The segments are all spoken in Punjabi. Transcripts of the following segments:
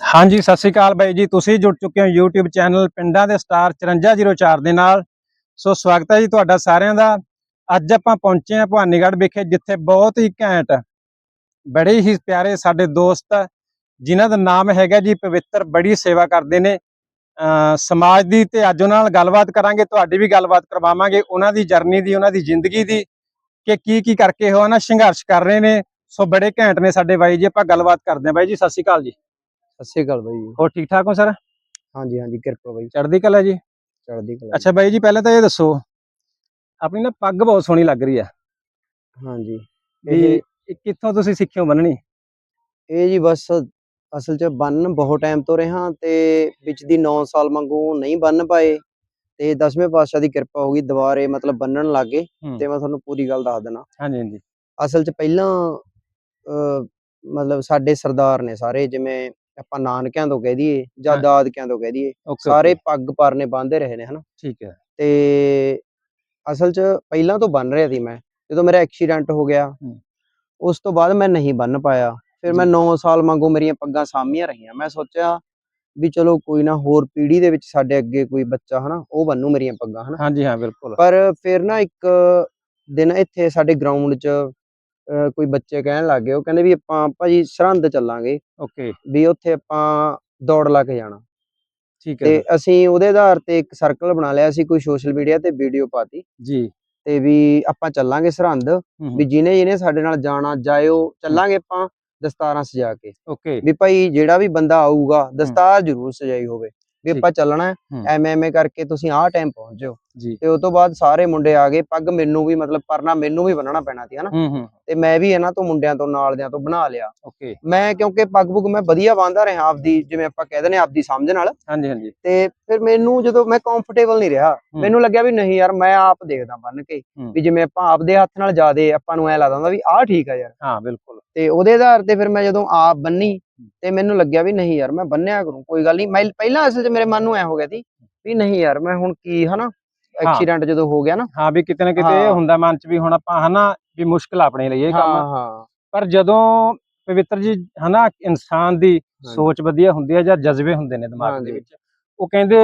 ਹਾਂਜੀ, ਸਤਿ ਸ਼੍ਰੀ ਅਕਾਲ ਬਾਈ ਜੀ। ਤੁਸੀਂ ਜੁੜ ਚੁੱਕੇ ਹੋ YouTube ਚੈਨਲ ਪਿੰਡਾਂ ਦੇ ਸਟਾਰ 5404 ਦੇ ਨਾਲ। ਸੋ ਸਵਾਗਤ ਹੈ ਜੀ ਤੁਹਾਡਾ ਸਾਰਿਆਂ ਦਾ। ਅੱਜ ਆਪਾਂ ਪਹੁੰਚੇ ਹਾਂ ਭਵਾਨੀਗੜ੍ਹ ਵਿਖੇ, ਜਿੱਥੇ ਬਹੁਤ ਹੀ ਘੈਂਟ, ਬੜੇ ਹੀ ਪਿਆਰੇ ਸਾਡੇ ਦੋਸਤ, ਜਿਨ੍ਹਾਂ ਦਾ ਨਾਮ ਹੈਗਾ ਜੀ ਪਵਿੱਤਰ, ਬੜੀ ਸੇਵਾ ਕਰਦੇ ਨੇ। ਅਹ ਸਮਾਜ ਦੀ ਤੇ ਅੱਜ ਉਹਨਾਂ ਨਾਲ ਗੱਲਬਾਤ ਕਰਾਂਗੇ, ਤੁਹਾਡੀ ਵੀ ਗੱਲਬਾਤ ਕਰਵਾਵਾਂਗੇ, ਉਹਨਾਂ ਦੀ ਜਰਨੀ ਦੀ, ਉਹਨਾਂ ਦੀ ਜ਼ਿੰਦਗੀ ਦੀ, ਕਿ ਕੀ ਕੀ ਕਰਕੇ ਉਹ ਨਾ ਸੰਘਰਸ਼ ਕਰ ਰਹੇ ਨੇ। ਸੋ ਬੜੇ ਘੈਂਟ ਨੇ ਸਾਡੇ ਬਾਈ ਜੀ, ਆਪਾਂ ਗੱਲਬਾਤ ਕਰਦੇ ਹਾਂ। ਬਾਈ ਜੀ, ਸਤਿ ਸ਼੍ਰੀ ਅਕਾਲ ਜੀ। ਸਤਿ ਸ਼੍ਰੀ ਅਕਾਲ ਬਾਈ ਜੀ। ਹੋਰ ਠੀਕ ਠਾਕ ਹੋ ਸਰ? ਹਾਂਜੀ ਹਾਂਜੀ ਕਿਰਪਾ ਬਾਈ। ਚੜ੍ਹਦੀ ਕਲਾ ਜੀ? ਚੜ੍ਹਦੀ ਕਲਾ ਅੱਛਾ ਬਾਈ ਜੀ ਪਹਿਲਾਂ ਤਾਂ ਇਹ ਦੱਸੋ ਆਪਣੀ ਨਾ ਪੱਗ ਬਹੁਤ ਸੋਹਣੀ ਲੱਗ ਰਹੀ ਆ। ਹਾਂਜੀ। ਇਹ ਇਹ ਕਿੱਥੋਂ ਤੁਸੀਂ ਸਿੱਖਿਓ ਬੰਨਣੀ? ਇਹ ਜੀ ਬਸ ਅਸਲ 'ਚ ਬੰਨ ਬਹੁਤ ਟਾਈਮ ਤੋਂ ਰਿਹਾ ਤੇ ਵਿੱਚ ਦੀ 9 ਸਾਲ ਮੰਗੂ ਨਹੀਂ ਬੰਨ ਪਾਏ। ਤੇ 10ਵੇਂ ਪਾਤਸ਼ਾਹ ਦੀ ਕਿਰਪਾ ਹੋ ਗਈ ਦੁਬਾਰੇ ਮਤਲਬ ਬੰਨਣ ਲੱਗੇ। ਤੇ ਮੈਂ ਤੁਹਾਨੂੰ ਪੂਰੀ ਗੱਲ ਦੱਸ ਦਿੰਦਾ ਹਾਂਜੀ ਹਾਂਜੀ। ਅਸਲ 'ਚ ਪਹਿਲਾਂ ਮਤਲਬ ਸਾਡੇ ਸਰਦਾਰ ਨੇ ਸਾਰੇ ਜਿਵੇਂ ਆਪਾਂ ਨਾਨਕਿਆਂ ਤੋਂ ਕਹਿ ਦਈਏ ਜਾਂ। ਦਾਦਕਿਆਂ ਤੋਂ ਕਹਿ ਦਈਏ ਸਾਰੇ ਪੱਗ ਪਰਨੇ ਬੰਨ੍ਹਦੇ ਰਹੇ ਨੇ ਹਨਾ? ਠੀਕ ਹੈ। ਤੇ ਅਸਲ 'ਚ ਪਹਿਲਾਂ ਤੋਂ ਬੰਨ ਰਿਹਾ ਸੀ ਮੈਂ ਜਦੋਂ ਮੇਰਾ ਐਕਸੀਡੈਂਟ ਹੋ ਗਿਆ। ਉਸ ਤੋਂ ਬਾਅਦ ਮੈਂ ਨਹੀਂ ਬੰਨ ਪਾਇਆ। ਫਿਰ ਮੈਂ ਜੀ। 9 ਸਾਲ ਮੰਗੋ ਮੇਰੀਆਂ ਪੱਗਾਂ ਸਾਂਭੀਆਂ ਰਹੀਆਂ। ਮੈਂ ਸੋਚਿਆ ਵੀ ਚਲੋ ਕੋਈ ਨਾ ਹੋਰ ਪੀੜ੍ਹੀ ਦੇ ਵਿੱਚ ਸਾਡੇ ਅੱਗੇ ਕੋਈ ਬੱਚਾ ਹਨਾ ਉਹ ਬੰਨੂ ਮੇਰੀਆਂ ਪੱਗਾਂ ਹਨਾ? ਹਾਂਜੀ ਹਾਂ ਬਿਲਕੁਲ। ਪਰ ਫਿਰ ਨਾ ਇੱਕ ਦਿਨ ਇੱਥੇ ਸਾਡੇ ਗਰਾਊਂਡ 'ਚ ਕੋਈ ਬੱਚੇ ਕਹਿਣ ਲੱਗ ਗਏ ਉਹ ਕਹਿੰਦੇ ਵੀ ਆਪਾਂ ਭਾਜੀ ਸਰਹੰਦ ਚੱਲਾਂਗੇ ਓਕੇ। ਵੀ ਉੱਥੇ ਆਪਾਂ ਦੌੜ ਲਾ ਕੇ ਜਾਣਾ। ਠੀਕ ਹੈ ਤੇ ਅਸੀਂ ਉਹਦੇ ਆਧਾਰ ਤੇ ਇੱਕ ਸਰਕਲ ਬਣਾ ਲਿਆ ਸੀ ਕੋਈ ਸੋਸ਼ਲ ਮੀਡੀਆ ਤੇ ਵੀਡੀਓ ਪਾਤੀ ਜੀ। ਤੇ ਵੀ ਆਪਾਂ ਚੱਲਾਂਗੇ ਸਰਹੰਦ ਵੀ ਜਿਹਨੇ ਜਿਹਨੇ ਸਾਡੇ ਨਾਲ ਜਾਣਾ ਜਾਇਓ ਚੱਲਾਂਗੇ ਆਪਾਂ ਦਸਤਾਰਾਂ ਸਜਾ ਕੇ। ਓਕੇ। ਵੀ ਭਾਈ ਜਿਹੜਾ ਵੀ ਬੰਦਾ ਆਊਗਾ ਦਸਤਾਰ ਜ਼ਰੂਰ ਸਜਾਈ ਹੋਵੇ। ਵੀ। ਆਪਾਂ ਚੱਲਣਾ। ਐਵੇਂ ਐਵੇਂ ਕਰਕੇ ਤੁਸੀਂ ਆਹ ਟਾਈਮ ਪਹੁੰਚ ਜਾਓ। ਜੀ। ਤੇ ਉਸ ਤੋਂ ਬਾਅਦ ਸਾਰੇ ਮੁੰਡੇ ਆ ਗਏ। ਪੱਗ ਮੈਨੂੰ ਵੀ ਮਤਲਬ ਪਰਨਾ ਮੈਨੂੰ ਵੀ ਬੰਨਣਾ ਪੈਣਾ ਸੀ ਹਨਾ? ਤੇ ਮੈਂ ਵੀ ਇਹਨਾਂ ਤੋਂ ਮੁੰਡਿਆਂ ਤੋਂ ਨਾਲਦਿਆਂ ਤੋਂ ਬਣਾ ਲਿਆ। ਓਕੇ। ਮੈਂ ਕਿਉਂਕਿ ਪੱਗ ਪੁੱਗ ਮੈਂ ਵਧੀਆ ਬੰਨਦਾ ਰਿਹਾ ਆਪਦੀ ਜਿਵੇਂ ਆਪਾਂ ਕਹਿ ਦਿੰਦੇ ਆਪਦੀ ਸਮਝ ਨਾਲ। ਹਾਂਜੀ ਹਾਂਜੀ। ਤੇ ਫਿਰ ਮੈਨੂੰ ਜਦੋਂ ਮੈਂ ਕੰਫਰਟੇਬਲ ਨਹੀਂ ਰਿਹਾ। ਮੈਨੂੰ ਲੱਗਿਆ ਵੀ ਨਹੀਂ ਯਾਰ ਮੈਂ ਆਪ ਦੇਖਦਾ ਬੰਨ ਕੇ। ਵੀ ਜਿਵੇਂ ਆਪਾਂ ਆਪਦੇ ਹੱਥ ਨਾਲ ਜਾਦੇ ਆਪਾਂ ਨੂੰ ਐ ਲੱਗਦਾ ਹੁੰਦਾ ਵੀ ਆਹ ਠੀਕ ਆ ਯਾਰ। ਹਾਂ ਬਿਲਕੁਲ। ਤੇ ਉਹਦੇ ਆਧਾਰ ਤੇ ਫਿਰ ਮੈਂ ਜਦੋਂ ਆਪ ਬੰਨੀ ਤੇ ਮੈਨੂੰ ਲੱਗਿਆ ਵੀ ਨਹੀਂ ਯਾਰ ਮੈਂ ਬੰਨਿਆ ਕਰੂੰ ਕੋਈ ਗੱਲ ਨਹੀਂ। ਮੈਂ ਪਹਿਲਾਂ ਅਸਲ 'ਚ ਮੇਰੇ ਮਨ ਨੂੰ ਐ ਹੋ ਗਿਆ ਸੀ ਵੀ ਨਹੀਂ ਯਾਰ ਮੈਂ ਹੁਣ ਕੀ ਹਨਾ? ਐਕਸੀਡੈਂਟ ਜਦੋਂ ਹੋ ਗਿਆ ਨਾ। ਹਾਂ ਵੀ ਕਿਤੇ ਨਾ ਕਿਤੇ ਇਹ। ਹੁੰਦਾ ਮਨ ਚ ਵੀ ਹੁਣ ਆਪਾਂ ਹਨਾ ਵੀ ਮੁਸ਼ਕਲ ਆਪਣੇ ਲਈ ਇਹ ਕੰਮ। ਹਾਂ ਪਰ ਜਦੋਂ ਪਵਿੱਤਰ ਜੀ ਹਨਾ ਇਨਸਾਨ ਦੀ ਸੋਚ ਵਧੀਆ ਹੁੰਦੀ ਹੈ ਜਾਂ ਜਜ਼ਬੇ ਹੁੰਦੇ ਨੇ ਦਿਮਾਗ ਦੇ। ਵਿੱਚ ਉਹ ਕਹਿੰਦੇ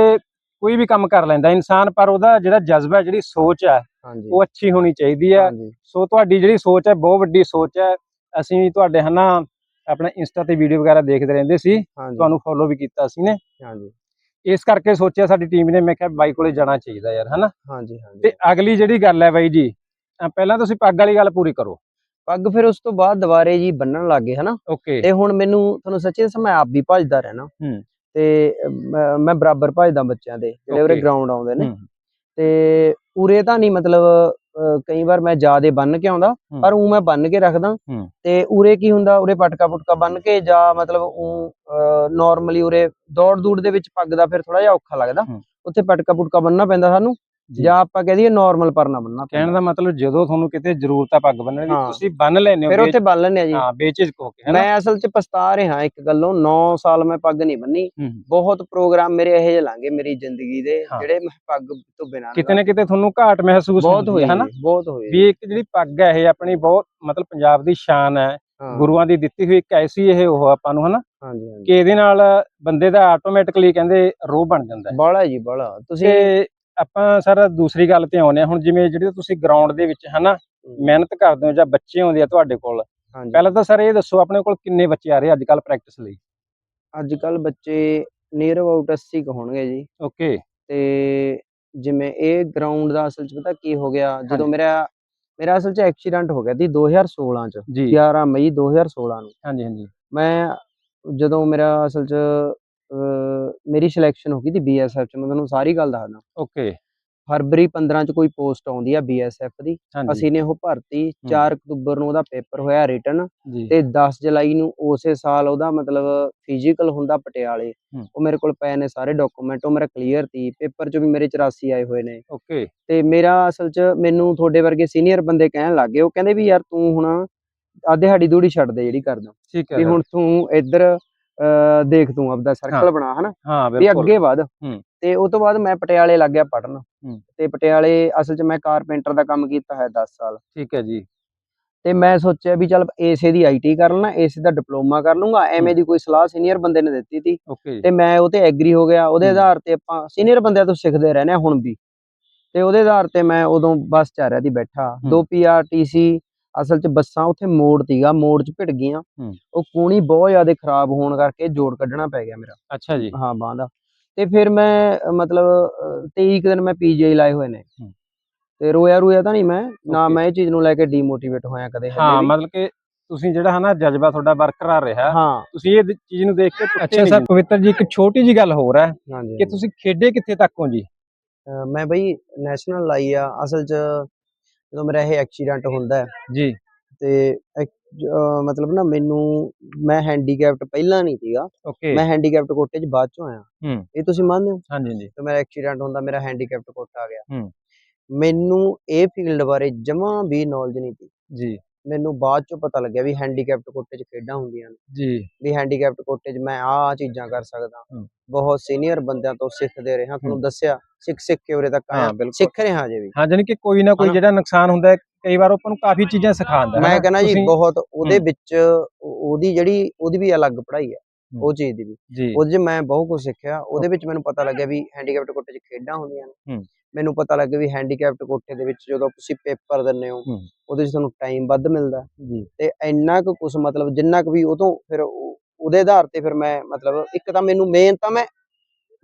ਕੋਈ ਵੀ ਕੰਮ ਕਰ ਲੈਂਦਾ ਇਨਸਾਨ ਪਰ ਉਹਦਾ ਜਿਹੜਾ ਜਜ਼ਬਾ ਜਿਹੜੀ ਸੋਚ ਹੈ ਉਹ ਅੱਛੀ ਹੋਣੀ ਚਾਹੀਦੀ ਹੈ। ਸੋ ਤੁਹਾਡੀ ਜਿਹੜੀ ਸੋਚ ਹੈ ਬਹੁਤ ਵੱਡੀ ਸੋਚ ਹੈ। ਅਸੀਂ ਤੁਹਾਡੇ ਹਨਾ ਆਪਣਾ ਇੰਸਟਾ ਤੇ ਵੀਡੀਓ ਵਗੈਰਾ ਦੇਖਦੇ ਰਹਿੰਦੇ ਸੀ। ਤੁਹਾਨੂੰ ਫੋਲੋ ਵੀ ਕੀਤਾ ਸੀ ਨੇ। ਹਾਂਜੀ। ਇਸ ਕਰਕੇ ਸੋਚਿਆ ਸਾਡੀ ਟੀਮ ਨੇ ਮੈਂ ਕਿਹਾ ਬਾਈ ਕੋਲੇ ਜਾਣਾ ਚਾਹੀਦਾ ਯਾਰ ਹਨਾ? ਹਾਂਜੀ ਹਾਂਜੀ। ਤੇ ਅਗਲੀ ਜਿਹੜੀ ਗੱਲ ਹੈ ਬਾਈ ਜੀ ਪਹਿਲਾਂ ਤੁਸੀਂ ਪੱਗ ਵਾਲੀ ਗੱਲ ਪੂਰੀ ਕਰੋ। ਪੱਗ ਫਿਰ ਉਸ ਤੋਂ ਬਾਅਦ ਦੁਬਾਰੇ ਜੀ ਬੰਨਣ ਲੱਗ ਗਏ ਹਨਾ? ਓਕੇ। ਤੇ ਹੁਣ ਮੈਨੂੰ ਤੁਹਾਨੂੰ ਸੱਚੀ ਦੱਸਾਂ ਮੈਂ ਆਪ ਵੀ ਭੱਜਦਾ ਰਹਿਣਾ। ਤੇ ਮੈਂ- ਬਰਾਬਰ ਭੱਜਦਾ ਬੱਚਿਆਂ ਦੇ ਜਿਹੜੇ ਉਰੇ Okay. ਗਰਾਊਂਡ ਆਉਂਦੇ ਨੇ। ਤੇ ਉਰੇ ਤਾਂ ਨਹੀਂ ਮਤਲਬ ਕਈ ਵਾਰ ਮੈਂ ਜਿਆਦੇ ਬੰਨ ਕੇ ਆਉਂਦਾ। ਪਰ ਉਹ ਮੈਂ ਬੰਨ ਕੇ ਰੱਖਦਾ। ਤੇ ਉਰੇ ਕੀ ਹੁੰਦਾ ਉਰੇ ਪਟਕਾ ਪੁਟਕਾ ਬੰਨ ਕੇ ਜਾਂ ਮਤਲਬ ਉਹ ਨਾਰਮਲੀ ਉਰੇ ਦੌੜ ਦੂੜ ਦੇ ਵਿੱਚ ਪੱਗ ਦਾ ਫਿਰ ਥੋੜਾ ਜਿਹਾ ਔਖਾ ਲੱਗਦਾ। ਉੱਥੇ ਪਟਕਾ ਪੁਟਕਾ ਬੰਨਣਾ ਪੈਂਦਾ ਸਾਨੂੰ ਜੀ। ਆਪਾਂ ਕਹਿ ਦਈਏ ਨਾਰਮਲ ਪਰਨਾ ਬੰਨਣਾ ਕਹਿਣ ਦਾ ਮਤਲਬ ਜਦੋਂ ਤੁਹਾਨੂੰ ਕਿਤੇ ਜ਼ਰੂਰਤ ਆ ਪੱਗ ਬੰਨਣ ਦੀ। ਤੁਸੀਂ ਬੰਨ ਲੈਨੇ ਹੋ ਫਿਰ ਉੱਥੇ ਬੰਨ ਲੈਂਦੇ ਆ ਜੀ। ਹਾਂ ਬੇਚਿਜਕ ਹੋ ਕੇ ਮੈਂ ਅਸਲ 'ਚ ਪਛਤਾ ਰਿਹਾ ਇੱਕ ਗੱਲੋਂ 9 ਸਾਲ ਮੈਂ ਪੱਗ ਨਹੀਂ ਬੰਨੀ। ਬਹੁਤ ਪ੍ਰੋਗਰਾਮ ਮੇਰੇ ਇਹੋ ਜਿਹੇ ਲੰਘੇ ਮੇਰੀ ਜ਼ਿੰਦਗੀ ਦੇ। ਜਿਹੜੇ ਮੈਂ ਪੱਗ ਤੋਂ ਬਿਨਾਂ ਕਿਤੇ ਨਾ ਕਿਤੇ ਤੁਹਾਨੂੰ ਘਾਟ ਮਹਿਸੂਸ ਬਹੁਤ ਹੋਈ ਹੈ ਜੀ, ਬਹੁਤ ਹੋਈ ਵੀ ਇੱਕ ਜਿਹੜੀ ਪੱਗ ਹੈ ਇਹ ਆਪਣੀ ਬਹੁਤ ਮਤਲਬ ਪੰਜਾਬ ਦੀ ਸ਼ਾਨ ਹੈ। ਗੁਰੂਆਂ ਦੀ ਦਿੱਤੀ ਹੋਈ ਇੱਕ ਐਸੀ ਇਹ ਉਹ ਆਪਾਂ ਨੂੰ ਹਨਾ? ਹਾਂਜੀ ਕਿ ਇਹਦੇ ਨਾਲ ਬੰਦੇ ਦਾ ਆਟੋਮੈਟਿਕਲੀ ਕਹਿੰਦੇ ਰੋਹ ਬਣ ਜਾਂਦਾ ਹੈ। ਬਾਲਾ ਜੀ ਬਾਲਾ ਤੁਸੀਂ ਆਪਾਂ ਸਰ ਦੂਸਰੀ ਗੱਲ ਤੇ ਆਉਂਦੇ ਹਾਂ। ਹੁਣ ਜਿਵੇਂ ਜਿਹੜੇ ਤੁਸੀਂ ਗਰਾਊਂਡ ਦੇ ਵਿੱਚ ਹਨਾ ਮਿਹਨਤ ਕਰਦੇ ਹੋ ਜਾਂ ਬੱਚੇ ਆਉਂਦੇ ਆ ਤੁਹਾਡੇ ਕੋਲ ਪਹਿਲਾਂ ਤਾਂ ਸਰ ਇਹ ਦੱਸੋ ਆਪਣੇ ਕੋਲ ਕਿੰਨੇ ਬੱਚੇ ਆ ਰਹੇ ਅੱਜ ਕੱਲ ਪ੍ਰੈਕਟਿਸ ਲਈ? ਅੱਜ ਕੱਲ ਬੱਚੇ ਨੀਅਰ ਅਬਾਊਟ 80 ਕੁ ਹੋਣਗੇ ਜੀ। ਓਕੇ। ਤੇ ਜਿਵੇਂ ਇਹ ਗਰਾਊਂਡ ਦਾ ਅਸਲ 'ਚ ਪਤਾ ਕੀ ਹੋ ਗਿਆ? ਜਦੋਂ। ਮੇਰਾ ਮੇਰਾ ਅਸਲ 'ਚ ਐਕਸੀਡੈਂਟ ਹੋ ਗਿਆ ਸੀ 2016 'ਚ ਜੀ। 11 ਮਈ 2016 ਨੂੰ। ਹਾਂਜੀ ਹਾਂਜੀ। ਮੈਂ ਜਦੋਂ ਮੇਰਾ ਅਸਲ 'ਚ ਮੇਰੀ ਸਿਲੈਕਸ਼ਨ ਹੋ ਗਈ ਸੀ ਬੀਐਸਐਫ 'ਚ ਮੈਂ ਤੁਹਾਨੂੰ ਸਾਰੀ ਗੱਲ ਦੱਸਦਾ। ਓਕੇ ਫਰਵਰੀ 15 'ਚ ਕੋਈ ਪੋਸਟ ਆਉਂਦੀ ਆ ਬੀਐਸਐਫ ਦੀ। ਅਸੀਂ ਨੇ ਉਹ ਭਰਤੀ 4 ਅਕਤੂਬਰ ਨੂੰ ਉਹਦਾ ਪੇਪਰ ਹੋਇਆ ਰਿਟਨ ਤੇ 10 ਜੁਲਾਈ ਨੂੰ ਉਸੇ ਸਾਲ ਉਹਦਾ ਮਤਲਬ ਫਿਜ਼ੀਕਲ ਹੁੰਦਾ ਪਟਿਆਲੇ। ਉਹ ਮੇਰੇ ਕੋਲ ਪਏ ਨੇ ਸਾਰੇ ਡਾਕੂਮੈਂਟ ਉਹ ਮੇਰਾ ਕਲੀਅਰ ਤੀ ਪੇਪਰ 'ਚ ਵੀ ਮੇਰੇ 84 ਆਏ ਹੋਏ ਨੇ। ਓਕੇ ਤੇ ਮੇਰਾ ਅਸਲ 'ਚ ਮੈਨੂੰ ਤੁਹਾਡੇ ਵਰਗੇ ਸੀਨੀਅਰ ਬੰਦੇ ਕਹਿਣ ਲੱਗੇ ਉਹ ਕਹਿੰਦੇ ਵੀ ਯਾਰ ਤੂੰ ਹੁਣ ਆ ਦਿਹਾੜੀ ਦੂੜੀ ਛੱਡ ਦੇ ਜਿਹੜੀ ਕਰਦਾ। ਠੀਕ ਹੈ ਵੀ। ਹੁਣ ਤੂੰ ਇੱਧਰ ਦੇਖ ਤੂੰ ਆਪਦਾ ਸਰਕਲ। ਬਣਾ ਹਨਾ? ਹਾਂ ਵੀ ਅੱਗੇ ਵਧ। ਤੇ ਉਸ ਤੋਂ ਬਾਅਦ ਮੈਂ ਪਟਿਆਲੇ ਲੱਗ ਗਿਆ ਪੜਨ। ਤੇ ਪਟਿਆਲੇ ਅਸਲ 'ਚ ਮੈਂ ਕਾਰਪੈਂਟਰ ਦਾ ਕੰਮ ਕੀਤਾ ਹੈ 10 ਸਾਲ। ਠੀਕ ਹੈ ਜੀ। ਤੇ ਮੈਂ ਸੋਚਿਆ ਵੀ ਚੱਲ ਏਸੇ ਦੀ ਆਈਟੀ ਕਰ ਲੈਣਾ ਏਸੇ ਦਾ ਡਿਪਲੋਮਾ ਕਰ ਲੂੰਗਾ ਐਵੇਂ ਦੀ ਕੋਈ ਸਲਾਹ ਸੀਨੀਅਰ ਬੰਦੇ ਨੇ ਦਿੱਤੀ ਸੀ ਤੇ ਮੈਂ ਉਹ ਤੇ ਐਗਰੀ ਹੋ ਗਿਆ ਉਹਦੇ। ਆਧਾਰ ਤੇ ਆਪਾਂ ਸੀਨੀਅਰ ਬੰਦਿਆਂ ਤੋਂ ਸਿੱਖਦੇ ਰਹਿੰਦੇ ਹੁਣ ਵੀ। ਤੇ ਉਹਦੇ ਆਧਾਰ ਤੇ ਮੈਂ ਉਦੋਂ ਬੱਸ 'ਚ ਆ ਰਿਹਾ ਸੀ ਬੈਠਾ। ਦੋ ਪੀਆਰਟੀਸੀ ਅਸਲ 'ਚ ਬੱਸਾਂ ਉੱਥੇ ਮੋੜ ਤੀਗਾ ਮੋੜ 'ਚ ਭਿੜ ਗਈਆਂ। ਹੂੰ। ਉਹ ਕੂਣੀ ਬਹੁਤ ਜ਼ਿਆਦਾ ਖਰਾਬ ਹੋਣ ਕਰਕੇ ਜੋੜ ਕੱਢਣਾ ਪੈ ਗਿਆ ਮੇਰਾ। ਅੱਛਾ ਜੀ। ਹਾਂ ਬਾਂਹ ਦਾ। ਤੇ ਫਿਰ ਮੈਂ ਅ, ਮਤਲਬ ਅ, 23 ਕੁ ਦਿਨ ਮੈਂ ਪੀਜੀਆਈ ਲਾਏ ਹੋਏ ਨੇ। ਹੂੰ। ਤੇ ਰੋਇਆ ਰੋਇਆ ਤਾਂ ਨਹੀਂ ਮੈਂ ਨਾ Okay. ਮੈਂ ਇਹ ਚੀਜ਼ ਨੂੰ ਲੈ ਕੇ ਡੀਮੋਟੀਵੇਟ ਹੋਇਆ ਕਦੇ ਹਾਂ ਵੀ। ਮਤਲਬ ਕਿ ਤੁਸੀਂ ਜਿਹੜਾ ਹਨਾ ਜਜ਼ਬਾ ਤੁਹਾਡਾ ਬਰਕਰਾਰ ਰਿਹਾ। ਹਾਂ। ਤੁਸੀਂ ਇਹ ਚੀਜ਼ ਨੂੰ ਦੇਖ ਕੇ ਟੁੱਟੇ ਅੱਛਾ ਨਹੀਂ ਸਰ, ਪਵਿੱਤਰ ਜੀ ਇੱਕ ਛੋਟੀ ਜੀ ਗੱਲ ਹੋਰ ਹੈ ਹਾਂਜੀ ਕਿ ਤੁਸੀਂ ਖੇਡੇ ਕਿੱਥੇ ਤੱਕ ਹੋ ਜੀ? ਅ, ਮੈਂ ਬਈ ਨੈਸ਼ਨਲ ਲਾਈ ਆ। ਅਸਲ 'ਚ ਜਦੋਂ ਮੇਰਾ ਇਹ ਐਕਸੀਡੈਂਟ ਹੁੰਦਾ ਹੈ ਜੀ। ਤੇ ਐਕ- ਮਤਲਬ ਨਾ ਮੈਨੂੰ ਮੈਂ ਹੈਂਡੀਕੈਪਟ ਪਹਿਲਾਂ ਨਹੀਂ ਸੀਗਾ। ਓਕੇ ਮੈਂ ਹੈਂਡੀਕੈਪਟ ਕੋਟੇ 'ਚ ਬਾਅਦ ਚੋਂ ਆਇਆ। ਹੂੰ। ਇਹ ਤੁਸੀਂ ਮੰਨਦੇ ਹੋ? ਹਾਂਜੀ ਜੀ ਤੇ ਮੇਰਾ ਐਕਸੀਡੈਂਟ ਹੁੰਦਾ ਮੇਰਾ ਹੈਂਡੀਕੈਪਟ ਕੋਟਾ ਆ ਗਿਆ। ਹੂੰ। ਮੈਨੂੰ ਇਹ ਫੀਲਡ ਬਾਰੇ ਜਮਾਂ ਵੀ ਨੌਲੇਜ ਨਹੀਂ ਸੀ। ਜੀ। ਮੈਨੂੰ ਬਾਅਦ ਚੋਂ ਪਤਾ ਲੱਗਿਆ ਵੀ ਹੈਂਡੀਕੈਪਟ ਕੋਟੇ 'ਚ ਖੇਡਾਂ ਹੁੰਦੀਆਂ ਨੇ। ਜੀ। ਵੀ ਹੈਂਡੀਕੈਪਟ ਕੋਟੇ 'ਚ ਮੈਂ ਆਹ ਚੀਜ਼ਾਂ ਕਰ ਸਕਦਾ। ਹੂੰ। ਬਹੁਤ ਸੀਨੀਅਰ ਬੰਦਿਆਂ ਤੋਂ ਸਿੱਖਦੇ ਰਿਹਾ ਤੁਹਾਨੂੰ ਦੱਸਿਆ। ਸਿੱਖ ਸਿੱਖ ਕੇ ਉਰੇ ਤੱਕ ਹਾਂ, ਆਇਆ ਬਿਲਕੁਲ। ਸਿੱਖ ਰਿਹਾ ਜੇ ਵੀ ਹਾਂ ਜਾਨੀ ਕਿ ਕੋਈ ਨਾ ਕੋਈ ਹਨਾ? ਜਿਹੜਾ ਨੁਕਸਾਨ ਹੁੰਦਾ ਹੈ ਕਈ ਵਾਰ ਉਹ ਆਪਾਂ ਨੂੰ ਕਾਫੀ ਚੀਜ਼ਾਂ ਸਿਖਾਉਂਦਾ ਮੈਂ ਕਹਿੰਦਾ ਜੀ ਤੁਸੀਂ- ਬਹੁਤ ਉਹਦੇ ਹੂੰ। ਵਿੱਚ ਉਹ- ਉਹਦੀ ਜਿਹੜੀ ਉਹਦੀ ਵੀ ਅਲੱਗ ਪੜ੍ਹਾਈ ਹੈ ਹੂੰ। ਉਹ ਚੀਜ਼ ਦੀ ਵੀ ਜੀ ਉਹਦੇ 'ਚ ਮੈਂ ਬਹੁਤ ਕੁਝ ਸਿੱਖਿਆ ਉਹਦੇ ਵਿੱਚ ਮੈਨੂੰ ਪਤਾ ਲੱਗਿਆ ਵੀ ਹੈਂਡੀਕੈਪਟ ਕੋਟੇ 'ਚ ਖੇਡਾਂ ਹੁੰਦੀਆਂ ਨੇ ਹੂੰ। ਮੈਨੂੰ ਪਤਾ ਲੱਗਿਆ ਵੀ ਹੈਂਡੀਕੈਪਟ ਕੋਟੇ ਦੇ ਵਿੱਚ ਜਦੋਂ ਤੁਸੀਂ ਪੇਪਰ ਦਿੰਦੇ ਹੋ ਹੂੰ। ਉਹਦੇ 'ਚ ਤੁਹਾਨੂੰ ਟਾਈਮ ਵੱਧ ਮਿਲਦਾ ਜੀ ਤੇ ਇੰਨਾ ਕੁ ਕੁਝ ਮਤਲਬ ਜਿੰਨਾ ਕੁ ਵੀ ਉਹ ਤੋਂ ਫਿਰ ਉਹ- ਉਹਦੇ ਆਧਾਰ ਤੇ ਫਿਰ ਮੈਂ ਮਤਲਬ ਇੱਕ ਤਾਂ ਮੈਨੂੰ ਮੇਨ ਤਾਂ ਮੈਂ